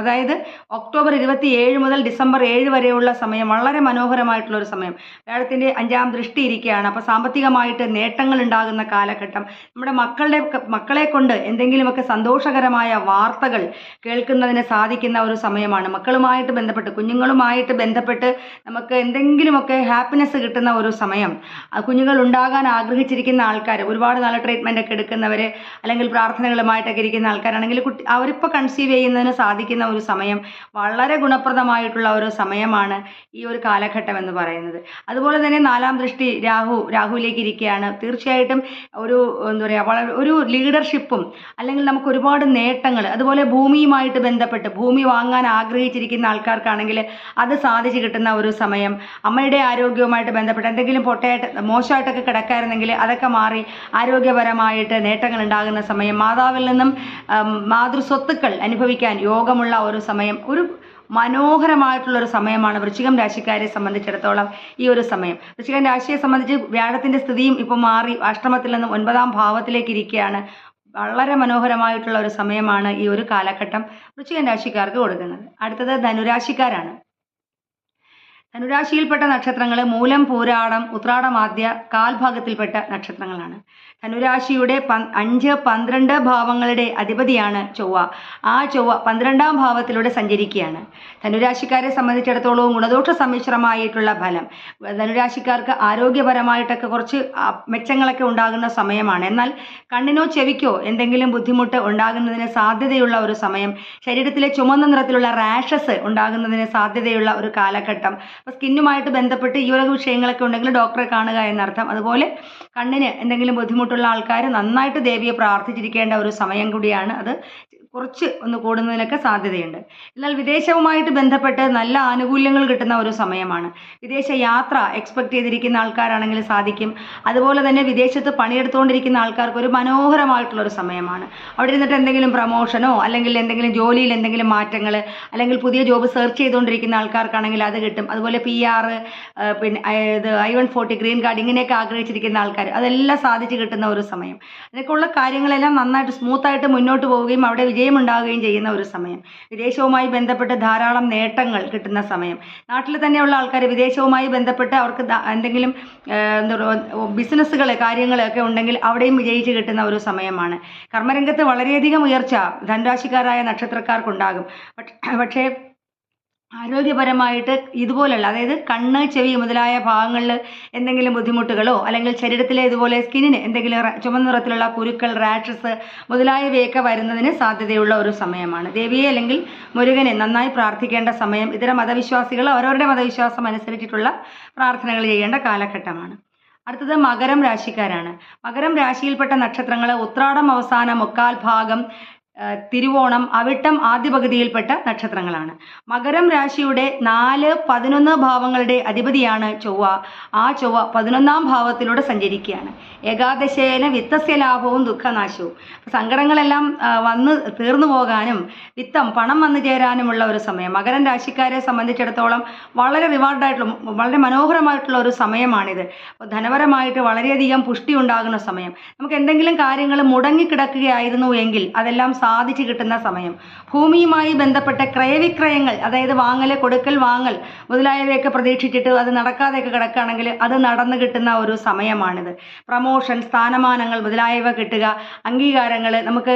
അതായത് ഒക്ടോബർ ഇരുപത്തി ഏഴ് മുതൽ ഡിസംബർ ഏഴ് വരെയുള്ള സമയം വളരെ മനോഹരമായിട്ടുള്ള ഒരു സമയം. വേഴത്തിന്റെ അഞ്ചാം ദൃഷ്ടി ഇരിക്കുകയാണ്. അപ്പോൾ സാമ്പത്തികമായിട്ട് നേട്ടങ്ങൾ ഉണ്ടാകുന്ന കാലഘട്ടം. നമ്മുടെ മക്കളുടെ മക്കളെ കൊണ്ട് എന്തെങ്കിലുമൊക്കെ സന്തോഷകരമായ വാർത്തകൾ കേൾക്കുന്നതിന് സാധിക്കുന്ന ഒരു സമയമാണ്. മക്കളുമായിട്ട് ബന്ധപ്പെട്ട് കുഞ്ഞുങ്ങളുമായിട്ട് ബന്ധപ്പെട്ട് നമുക്ക് എന്തെങ്കിലുമൊക്കെ ഹാപ്പിനെസ് കിട്ടുന്ന ഒരു സമയം. കുഞ്ഞുങ്ങൾ ഉണ്ടാകാൻ ആഗ്രഹിച്ചിരിക്കുന്ന ആൾക്കാർ ഒരുപാട് നല്ല ട്രീറ്റ്മെന്റ് ഒക്കെ എടുക്കുന്നവർ അല്ലെങ്കിൽ പ്രാർത്ഥനകളുമായിട്ടൊക്കെ ഇരിക്കുന്ന ആൾക്കാരാണെങ്കിൽ കുട്ടി അവരിപ്പോൾ കൺസീവ് ചെയ്യുന്നതിന് സാധിക്കുന്ന ഒരു സമയം വളരെ ഗുണപ്രദമായിട്ടുള്ള ഒരു സമയമാണ് ഈ ഒരു കാലഘട്ടം എന്ന് പറയുന്നത്. അതുപോലെ തന്നെ നാലാം ദൃഷ്ടി രാഹു രാഹുവിലേക്ക് ഇരിക്കുകയാണ്. തീർച്ചയായിട്ടും ഒരു എന്താ പറയുക ഒരു ലീഡർഷിപ്പും അല്ലെങ്കിൽ നമുക്ക് ഒരുപാട് നേട്ടങ്ങൾ അതുപോലെ അതുപോലെ ഭൂമിയുമായിട്ട് ബന്ധപ്പെട്ട് ഭൂമി വാങ്ങാൻ ആഗ്രഹിച്ചിരിക്കുന്ന ആൾക്കാർക്കാണെങ്കിൽ അത് സാധിച്ചു കിട്ടുന്ന ഒരു സമയം. അമ്മയുടെ ആരോഗ്യവുമായിട്ട് ബന്ധപ്പെട്ട് എന്തെങ്കിലും പൊട്ടയായിട്ട് മോശമായിട്ടൊക്കെ കിടക്കായിരുന്നെങ്കിൽ അതൊക്കെ മാറി ആരോഗ്യപരമായിട്ട് നേട്ടങ്ങൾ ഉണ്ടാകുന്ന സമയം. മാതാവിൽ നിന്നും മാതൃസ്വത്തുക്കൾ അനുഭവിക്കാൻ യോഗമുള്ള ഒരു സമയം ഒരു മനോഹരമായിട്ടുള്ള ഒരു സമയമാണ് വൃശ്ചികം രാശിക്കാരെ സംബന്ധിച്ചിടത്തോളം ഈ ഒരു സമയം. വൃശ്ചികം രാശിയെ സംബന്ധിച്ച് വ്യാഴത്തിന്റെ സ്ഥിതിയും ഇപ്പം മാറി അഷ്ടമത്തിൽ നിന്നും ഒൻപതാം ഭാവത്തിലേക്ക് ഇരിക്കുകയാണ്. വളരെ മനോഹരമായിട്ടുള്ള ഒരു സമയമാണ് ഈ ഒരു കാലഘട്ടം വൃശ്ചികം രാശിക്കാർക്ക് കൊടുക്കുന്നത്. അടുത്തത് ധനുരാശിക്കാരാണ്. ധനുരാശിയിൽപ്പെട്ട നക്ഷത്രങ്ങൾ മൂലം പൂരാടം ഉത്രാടമാദ്യ കാൽഭാഗത്തിൽപ്പെട്ട നക്ഷത്രങ്ങളാണ്. ധനുരാശിയുടെ അഞ്ച് പന്ത്രണ്ട് ഭാവങ്ങളുടെ അധിപതിയാണ് ചൊവ്വ. ആ ചൊവ്വ പന്ത്രണ്ടാം ഭാവത്തിലൂടെ സഞ്ചരിക്കുകയാണ്. ധനുരാശിക്കാരെ സംബന്ധിച്ചിടത്തോളം ഗുണദോഷ സമ്മിശ്രമായിട്ടുള്ള ഫലം. ധനുരാശിക്കാർക്ക് ആരോഗ്യപരമായിട്ടൊക്കെ കുറച്ച് മെച്ചങ്ങളൊക്കെ ഉണ്ടാകുന്ന സമയമാണ്. എന്നാൽ കണ്ണിനോ ചെവിക്കോ എന്തെങ്കിലും ബുദ്ധിമുട്ട് ഉണ്ടാകുന്നതിന് സാധ്യതയുള്ള ഒരു സമയം ശരീരത്തിലെ ചുമന്ന നിറത്തിലുള്ള റാഷസ് ഉണ്ടാകുന്നതിന് സാധ്യതയുള്ള ഒരു കാലഘട്ടം അപ്പോൾ സ്കിന്നുമായിട്ട് ബന്ധപ്പെട്ട് ഈ ഒരു വിഷയങ്ങളൊക്കെ ഉണ്ടെങ്കിൽ ഡോക്ടറെ കാണുക എന്നർത്ഥം. അതുപോലെ കണ്ണിന് എന്തെങ്കിലും ബുദ്ധിമുട്ടുള്ള ആൾക്കാർ നന്നായിട്ട് ദേവിയെ പ്രാർത്ഥിച്ചിരിക്കേണ്ട ഒരു സമയം കൂടിയാണ് അത്. കുറച്ച് ഒന്ന് കൂടുന്നതിനൊക്കെ സാധ്യതയുണ്ട്. എന്നാൽ വിദേശവുമായിട്ട് ബന്ധപ്പെട്ട് നല്ല ആനുകൂല്യങ്ങൾ കിട്ടുന്ന ഒരു സമയമാണ്. വിദേശ യാത്ര എക്സ്പെക്ട് ചെയ്തിരിക്കുന്ന ആൾക്കാരാണെങ്കിൽ സാധിക്കും. അതുപോലെ തന്നെ വിദേശത്ത് പണിയെടുത്തുകൊണ്ടിരിക്കുന്ന ആൾക്കാർക്ക് ഒരു മനോഹരമായിട്ടുള്ള ഒരു സമയമാണ്. അവിടെ ഇരുന്നിട്ട് എന്തെങ്കിലും പ്രമോഷനോ അല്ലെങ്കിൽ എന്തെങ്കിലും ജോലിയിൽ എന്തെങ്കിലും മാറ്റങ്ങൾ അല്ലെങ്കിൽ പുതിയ ജോബ് സെർച്ച് ചെയ്തുകൊണ്ടിരിക്കുന്ന ആൾക്കാർക്കാണെങ്കിൽ അത് കിട്ടും. അതുപോലെ പി ആർ പിന്നെ ഇത് I one forty green card ഇങ്ങനെയൊക്കെ ആഗ്രഹിച്ചിരിക്കുന്ന ആൾക്കാർ അതെല്ലാം സാധിച്ചു കിട്ടുന്ന ഒരു സമയം. അതിനൊക്കെയുള്ള കാര്യങ്ങളെല്ലാം നന്നായിട്ട് സ്മൂത്തായിട്ട് മുന്നോട്ട് പോവുകയും അവിടെ വിജയമുണ്ടാവുകയും ചെയ്യുന്ന ഒരു സമയം. വിദേശവുമായി ബന്ധപ്പെട്ട് ധാരാളം നേട്ടങ്ങൾ കിട്ടുന്ന സമയം. നാട്ടിൽ തന്നെയുള്ള ആൾക്കാർ വിദേശവുമായി ബന്ധപ്പെട്ട് അവർക്ക് എന്തെങ്കിലും ബിസിനസ്സുകൾ കാര്യങ്ങളൊക്കെ ഉണ്ടെങ്കിൽ അവിടെയും വിജയിച്ച് കിട്ടുന്ന ഒരു സമയമാണ്. കർമ്മരംഗത്ത് വളരെയധികം ഉയർച്ച ധനരാശിക്കാരായ നക്ഷത്രക്കാർക്കുണ്ടാകും. പക്ഷേ ആരോഗ്യപരമായിട്ട് ഇതുപോലെയുള്ള അതായത് കണ്ണ് ചെവി മുതലായ ഭാഗങ്ങളിൽ എന്തെങ്കിലും ബുദ്ധിമുട്ടുകളോ അല്ലെങ്കിൽ ശരീരത്തിലെ ഇതുപോലെ സ്കിന്നിന് എന്തെങ്കിലും ചുമന്ന നിറത്തിലുള്ള കുരുക്കൾ റാഷസ് മുതലായവയൊക്കെ വരുന്നതിന് സാധ്യതയുള്ള ഒരു സമയമാണ്. ദേവിയെ അല്ലെങ്കിൽ മുരുകനെ നന്നായി പ്രാർത്ഥിക്കേണ്ട സമയം ഇതര മതവിശ്വാസികൾ അവരവരുടെ മതവിശ്വാസം അനുസരിച്ചിട്ടുള്ള പ്രാർത്ഥനകൾ ചെയ്യേണ്ട കാലഘട്ടമാണ്. അടുത്തത് മകരം രാശിക്കാരാണ്. മകരം രാശിയിൽപ്പെട്ട നക്ഷത്രങ്ങൾ ഉത്രാടം അവസാന മുക്കാൽ ഭാഗം തിരുവോണം അവിട്ടം ആദ്യ പകുതിയിൽപ്പെട്ട നക്ഷത്രങ്ങളാണ്. മകരം രാശിയുടെ നാല് പതിനൊന്ന് ഭാവങ്ങളുടെ അധിപതിയാണ് ചൊവ്വ. ആ ചൊവ്വ പതിനൊന്നാം ഭാവത്തിലൂടെ സഞ്ചരിക്കുകയാണ്. ഏകാദശേന വിത്തസ്യ ലാഭവും ദുഃഖനാശവും. സങ്കടങ്ങളെല്ലാം വന്ന് തീർന്നു പോകാനും വിത്തം പണം വന്നു ചേരാനുമുള്ള ഒരു സമയം. മകരം രാശിക്കാരെ സംബന്ധിച്ചിടത്തോളം വളരെ റിവാർഡായിട്ടുള്ള വളരെ മനോഹരമായിട്ടുള്ള ഒരു സമയമാണിത്. ധനപരമായിട്ട് വളരെയധികം പുഷ്ടി ഉണ്ടാകുന്ന സമയം. നമുക്ക് എന്തെങ്കിലും കാര്യങ്ങൾ മുടങ്ങിക്കിടക്കുകയായിരുന്നു എങ്കിൽ അതെല്ലാം സാധിച്ചു കിട്ടുന്ന സമയം. ഭൂമിയുമായി ബന്ധപ്പെട്ട ക്രയവിക്രയങ്ങൾ അതായത് വാങ്ങൽ കൊടുക്കൽ വാങ്ങൽ മുതലായവയൊക്കെ പ്രതീക്ഷിച്ചിട്ട് അത് നടക്കാതെയൊക്കെ കിടക്കുകയാണെങ്കിൽ അത് നടന്നു കിട്ടുന്ന ഒരു സമയമാണിത്. പ്രമോഷൻ സ്ഥാനമാനങ്ങൾ മുതലായവ കിട്ടുക അംഗീകാരങ്ങൾ നമുക്ക്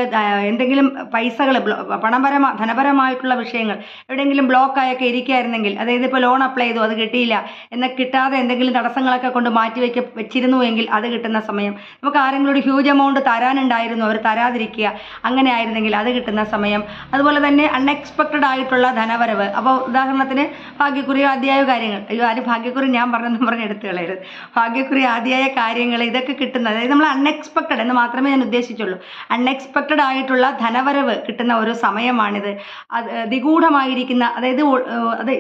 എന്തെങ്കിലും പൈസകൾ പണപരമ ധനപരമായിട്ടുള്ള വിഷയങ്ങൾ എവിടെയെങ്കിലും ബ്ലോക്കായൊക്കെ ഇരിക്കുകയായിരുന്നെങ്കിൽ അതായത് ഇപ്പോൾ ലോൺ അപ്ലൈ ചെയ്തു അത് കിട്ടിയില്ല എന്നാൽ കിട്ടാതെ എന്തെങ്കിലും തടസ്സങ്ങളൊക്കെ കൊണ്ട് മാറ്റി വെക്ക വെച്ചിരുന്നു എങ്കിൽ അത് കിട്ടുന്ന സമയം. നമുക്ക് ആരെങ്കിലും ഒരു ഹ്യൂജ് എമൗണ്ട് തരാനുണ്ടായിരുന്നു അവർ തരാതിരിക്കുക അങ്ങനെ ആയിരുന്നെങ്കിൽ അത് കിട്ടുന്ന സമയം. അതുപോലെ തന്നെ അൺഎക്സ്പെക്റ്റഡ് ആയിട്ടുള്ള ധനവരവ്. അപ്പോൾ ഉദാഹരണത്തിന് ഭാഗ്യക്കുറി ആദ്യമായ കാര്യങ്ങൾ. അയ്യോ ആര് ഭാഗ്യക്കുറി ഞാൻ പറഞ്ഞെന്ന് പറഞ്ഞ് എടുത്തു കളയരുത്. ഭാഗ്യക്കുറി ആദ്യമായ കാര്യങ്ങൾ ഇതൊക്കെ കിട്ടുന്ന അതായത് നമ്മൾ അൺഎക്സ്പെക്റ്റഡ് എന്ന് മാത്രമേ ഞാൻ ഉദ്ദേശിച്ചുള്ളൂ. അൺഎക്സ്പെക്റ്റഡ് ആയിട്ടുള്ള ധനവരവ് കിട്ടുന്ന ഒരു സമയമാണിത്. അത് നിഗൂഢമായിരിക്കുന്ന അതായത് അത്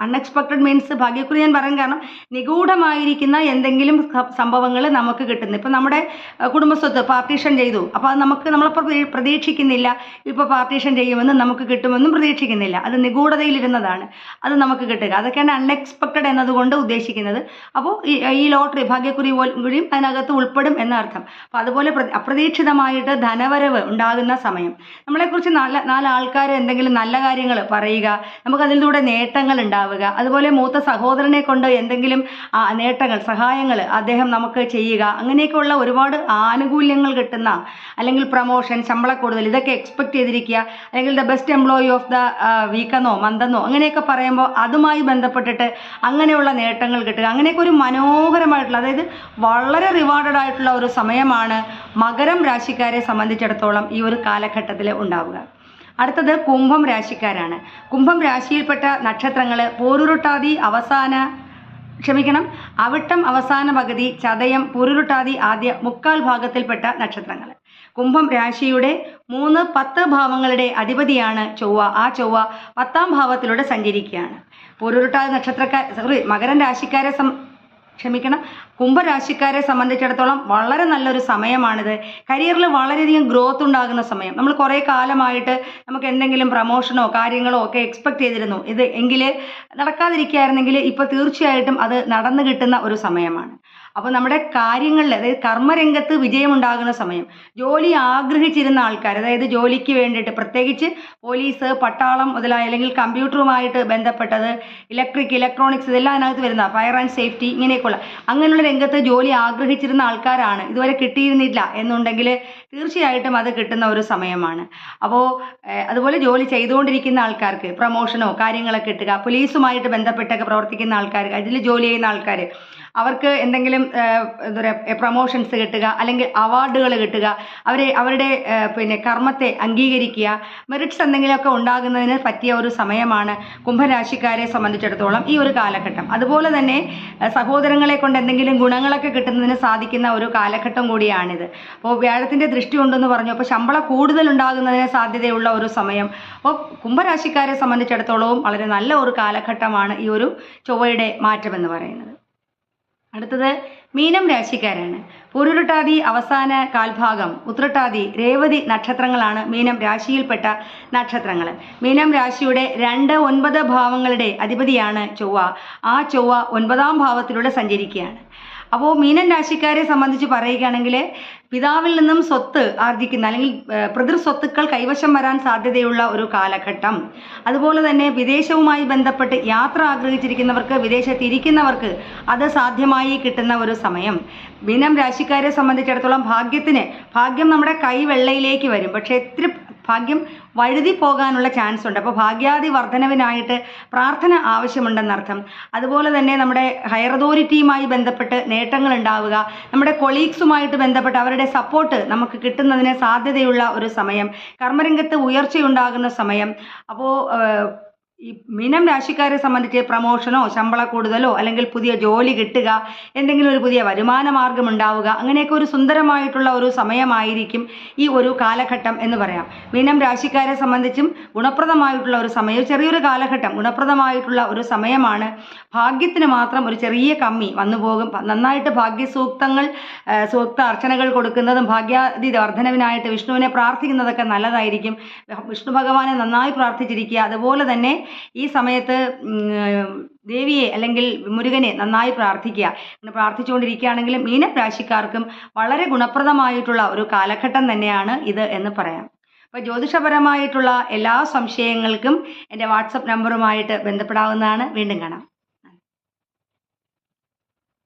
അൺഎക്സ്പെക്റ്റഡ് മീൻസ് ഭാഗ്യക്കുറി ഞാൻ പറയാൻ കാരണം നിഗൂഢമായിരിക്കുന്ന എന്തെങ്കിലും സംഭവങ്ങൾ നമുക്ക് കിട്ടുന്നു. ഇപ്പം നമ്മുടെ കുടുംബസ്വത്ത് പാർട്ടീഷൻ ചെയ്തു. അപ്പോൾ അത് നമുക്ക് നമ്മളെ പ്രതീ- പ്രതീക്ഷിക്കുന്നില്ല. ഇപ്പോൾ പാർട്ടീഷൻ ചെയ്യുമെന്ന് നമുക്ക് കിട്ടുമെന്നും പ്രതീക്ഷിക്കുന്നില്ല. അത് നിഗൂഢതയിലിരുന്നതാണ്. അത് നമുക്ക് കിട്ടുക. അതൊക്കെയാണ് അൺഎക്സ്പെക്റ്റഡ് എന്നതുകൊണ്ട് ഉദ്ദേശിക്കുന്നത്. അപ്പോൾ ഈ ലോട്ടറി ഭാഗ്യക്കുറി കൂടിയും അതിനകത്ത് ഉൾപ്പെടും എന്നർത്ഥം. അപ്പോൾ അതുപോലെ അപ്രതീക്ഷിതമായിട്ട് ധനവരവ് ഉണ്ടാകുന്ന സമയം. നമ്മളെക്കുറിച്ച് നല്ല നാല് ആൾക്കാർ എന്തെങ്കിലും നല്ല കാര്യങ്ങൾ പറയുക നമുക്ക് അതിലൂടെ നേട്ടങ്ങൾ ഉണ്ടാവുക അതുപോലെ മൂത്ത സഹോദരനെ കൊണ്ട് എന്തെങ്കിലും നേട്ടങ്ങൾ സഹായങ്ങൾ അദ്ദേഹം നമുക്ക് ചെയ്യുക അങ്ങനെയൊക്കെയുള്ള ഒരുപാട് ആനുകൂല്യങ്ങൾ കിട്ടുന്ന അല്ലെങ്കിൽ പ്രമോഷൻ ശമ്പള കൂടുതൽ. ഇതൊക്കെ എക്സ്പെക്ട് ചെയ്തിരിക്കുക. അല്ലെങ്കിൽ the best employee of the വീക്കെന്നോ മന്തെന്നോ അങ്ങനെയൊക്കെ പറയുമ്പോൾ അതുമായി ബന്ധപ്പെട്ടിട്ട് അങ്ങനെയുള്ള നേട്ടങ്ങൾ കിട്ടുക. അങ്ങനെയൊക്കെ ഒരു മനോഹരമായിട്ടുള്ള അതായത് വളരെ റിവാർഡഡ് ആയിട്ടുള്ള ഒരു സമയമാണ് മകരം രാശിക്കാരെ സംബന്ധിച്ചിടത്തോളം ഈ ഒരു കാലഘട്ടത്തിൽ ഉണ്ടാവുക. അടുത്തത് കുംഭം രാശിക്കാരാണ്. കുംഭം രാശിയിൽപ്പെട്ട നക്ഷത്രങ്ങൾ പോരുരുട്ടാതി അവസാന ക്ഷമിക്കണം അവിട്ടം അവസാന പകുതി ചതയം പുരുരുട്ടാതി ആദ്യ മുക്കാൽ ഭാഗത്തിൽപ്പെട്ട നക്ഷത്രങ്ങൾ കുംഭം രാശിയുടെ മൂന്ന് പത്ത് ഭാവങ്ങളുടെ അധിപതിയാണ് ചൊവ്വ. ആ ചൊവ്വ പത്താം ഭാവത്തിലൂടെ സഞ്ചരിക്കുകയാണ്. പൂരുരുട്ടാതി നക്ഷത്രക്കാർ സോറി മകരൻ രാശിക്കാരെ സം ക്ഷമിക്കണം. കുംഭരാശിക്കാരെ സംബന്ധിച്ചിടത്തോളം വളരെ നല്ലൊരു സമയമാണിത്. കരിയറിൽ വളരെയധികം ഗ്രോത്ത് ഉണ്ടാകുന്ന സമയം. നമ്മൾ കുറേ കാലമായിട്ട് നമുക്ക് എന്തെങ്കിലും പ്രമോഷനോ കാര്യങ്ങളോ ഒക്കെ എക്സ്പെക്ട് ചെയ്തിരുന്നു. ഇത് എങ്കിൽ നടക്കാതിരിക്കുകയായിരുന്നെങ്കിൽ ഇപ്പോൾ തീർച്ചയായിട്ടും അത് നടന്നു കിട്ടുന്ന ഒരു സമയമാണ്. അപ്പോൾ നമ്മുടെ കാര്യങ്ങളിൽ അതായത് കർമ്മരംഗത്ത് വിജയമുണ്ടാകുന്ന സമയം ജോലി ആഗ്രഹിച്ചിരുന്ന ആൾക്കാർ അതായത് ജോലിക്ക് വേണ്ടിയിട്ട് പ്രത്യേകിച്ച് പോലീസ് പട്ടാളം മുതലായ അല്ലെങ്കിൽ കമ്പ്യൂട്ടറുമായിട്ട് ബന്ധപ്പെട്ടത് ഇലക്ട്രിക് ഇലക്ട്രോണിക്സ് ഇതെല്ലാം അതിനകത്ത് വരുന്ന ഫയർ ആൻഡ് സേഫ്റ്റി ഇങ്ങനെയൊക്കെയുള്ള അങ്ങനെയുള്ള രംഗത്ത് ജോലി ആഗ്രഹിച്ചിരുന്ന ആൾക്കാരാണ് ഇതുവരെ കിട്ടിയിരുന്നില്ല എന്നുണ്ടെങ്കിൽ തീർച്ചയായിട്ടും അത് കിട്ടുന്ന ഒരു സമയമാണ്. അപ്പോൾ അതുപോലെ ജോലി ചെയ്തുകൊണ്ടിരിക്കുന്ന ആൾക്കാർക്ക് പ്രമോഷനോ കാര്യങ്ങളൊക്കെ കിട്ടുക പോലീസുമായിട്ട് ബന്ധപ്പെട്ടൊക്കെ പ്രവർത്തിക്കുന്ന ആൾക്കാർ അതിൽ ജോലി ചെയ്യുന്ന ആൾക്കാർ അവർക്ക് എന്തെങ്കിലും എന്താ പറയുക പ്രൊമോഷൻസ് കിട്ടുക അല്ലെങ്കിൽ അവാർഡുകൾ കിട്ടുക അവരെ അവരുടെ പിന്നെ കർമ്മത്തെ അംഗീകരിക്കുക മെറിറ്റ്സ് എന്തെങ്കിലുമൊക്കെ ഉണ്ടാകുന്നതിന് പറ്റിയ ഒരു സമയമാണ് കുംഭരാശിക്കാരെ സംബന്ധിച്ചിടത്തോളം ഈ ഒരു കാലഘട്ടം. അതുപോലെ തന്നെ സഹോദരങ്ങളെ കൊണ്ട് എന്തെങ്കിലും ഗുണങ്ങളൊക്കെ കിട്ടുന്നതിന് സാധിക്കുന്ന ഒരു കാലഘട്ടം കൂടിയാണിത്. അപ്പോൾ വ്യാഴത്തിന്റെ ദൃഷ്ടി ഉണ്ടെന്ന് പറഞ്ഞു അപ്പോൾ ശമ്പളം കൂടുതൽ ഉണ്ടാകുന്നതിന് സാധ്യതയുള്ള ഒരു സമയം. അപ്പോൾ കുംഭരാശിക്കാരെ സംബന്ധിച്ചിടത്തോളവും വളരെ നല്ല ഒരു കാലഘട്ടമാണ് ഈ ഒരു ചൊവ്വയുടെ മാറ്റം എന്ന് പറയുന്നത്. അടുത്തത് മീനം രാശിക്കാരാണ്. പൂരുരുട്ടാതി അവസാന കാൽഭാഗം ഉത്രട്ടാതി രേവതി നക്ഷത്രങ്ങളാണ് മീനം രാശിയിൽപ്പെട്ട നക്ഷത്രങ്ങൾ മീനം രാശിയുടെ രണ്ട് ഒൻപത് ഭാവങ്ങളുടെ അധിപതിയാണ് ചൊവ്വ. ആ ചൊവ്വ ഒൻപതാം ഭാവത്തിലൂടെ സഞ്ചരിക്കുകയാണ്. അപ്പോൾ മീനൻ രാശിക്കാരെ സംബന്ധിച്ച് പറയുകയാണെങ്കിൽ പിതാവിൽ നിന്നും സ്വത്ത് ആർജിക്കുന്ന അല്ലെങ്കിൽ പിതൃ സ്വത്തുക്കൾ കൈവശം വരാൻ സാധ്യതയുള്ള ഒരു കാലഘട്ടം. അതുപോലെ തന്നെ വിദേശവുമായി ബന്ധപ്പെട്ട് യാത്ര ആഗ്രഹിച്ചിരിക്കുന്നവർക്ക് വിദേശത്ത് ഇരിക്കുന്നവർക്ക് അത് സാധ്യമായി കിട്ടുന്ന ഒരു സമയം. മീനം രാശിക്കാരെ സംബന്ധിച്ചിടത്തോളം ഭാഗ്യത്തിന് ഭാഗ്യം നമ്മുടെ കൈവെള്ളയിലേക്ക് വരും. പക്ഷേ ഇത്തിരി ഭാഗ്യം വഴുതി പോകാനുള്ള ചാൻസ് ഉണ്ട്. അപ്പോൾ ഭാഗ്യാദി വർധനവിനായിട്ട് പ്രാർത്ഥന ആവശ്യമുണ്ടെന്നർത്ഥം അതുപോലെ തന്നെ നമ്മുടെ ഹയർ അതോറിറ്റിയുമായി ബന്ധപ്പെട്ട് നേട്ടങ്ങൾ ഉണ്ടാവുക നമ്മുടെ കൊളീഗ്സുമായിട്ട് ബന്ധപ്പെട്ട് അവരുടെ സപ്പോർട്ട് നമുക്ക് കിട്ടുന്നതിന് സാധ്യതയുള്ള ഒരു സമയം കർമ്മരംഗത്ത് ഉയർച്ചയുണ്ടാകുന്ന സമയം. അപ്പോൾ ഈ മീനം രാശിക്കാരെ സംബന്ധിച്ച് പ്രമോഷനോ ശമ്പള കൂടുതലോ അല്ലെങ്കിൽ പുതിയ ജോലി കിട്ടുക എന്തെങ്കിലും ഒരു പുതിയ വരുമാന മാർഗം ഉണ്ടാവുക അങ്ങനെയൊക്കെ ഒരു സുന്ദരമായിട്ടുള്ള ഒരു സമയമായിരിക്കും ഈ ഒരു കാലഘട്ടം എന്ന് പറയാം. മീനം രാശിക്കാരെ സംബന്ധിച്ചും ഗുണപ്രദമായിട്ടുള്ള ഒരു സമയം ചെറിയൊരു കാലഘട്ടം ഗുണപ്രദമായിട്ടുള്ള ഒരു സമയമാണ്. ഭാഗ്യത്തിന് മാത്രം ഒരു ചെറിയ കമ്മി വന്നു പോകും. നന്നായിട്ട് ഭാഗ്യസൂക്തങ്ങൾ സൂക്ത അർച്ചനകൾ കൊടുക്കുന്നതും ഭാഗ്യാതി വർധനവിനായിട്ട് വിഷ്ണുവിനെ പ്രാർത്ഥിക്കുന്നതൊക്കെ നല്ലതായിരിക്കും. വിഷ്ണു ഭഗവാനെ നന്നായി പ്രാർത്ഥിച്ചിരിക്കുക. അതുപോലെ തന്നെ ഈ സമയത്ത് ദേവിയെ അല്ലെങ്കിൽ മുരുകനെ നന്നായി പ്രാർത്ഥിക്കുക. അങ്ങനെ പ്രാർത്ഥിച്ചുകൊണ്ടിരിക്കുകയാണെങ്കിലും മീനരാശിക്കാർക്കും വളരെ ഗുണപ്രദമായിട്ടുള്ള ഒരു കാലഘട്ടം തന്നെയാണ് ഇത് എന്ന് പറയാം. അപ്പോൾ ജ്യോതിഷപരമായിട്ടുള്ള എല്ലാ സംശയങ്ങൾക്കും എന്റെ വാട്സപ്പ് നമ്പറുമായിട്ട് ബന്ധപ്പെടാവുന്നതാണ്. വീണ്ടും കാണാം.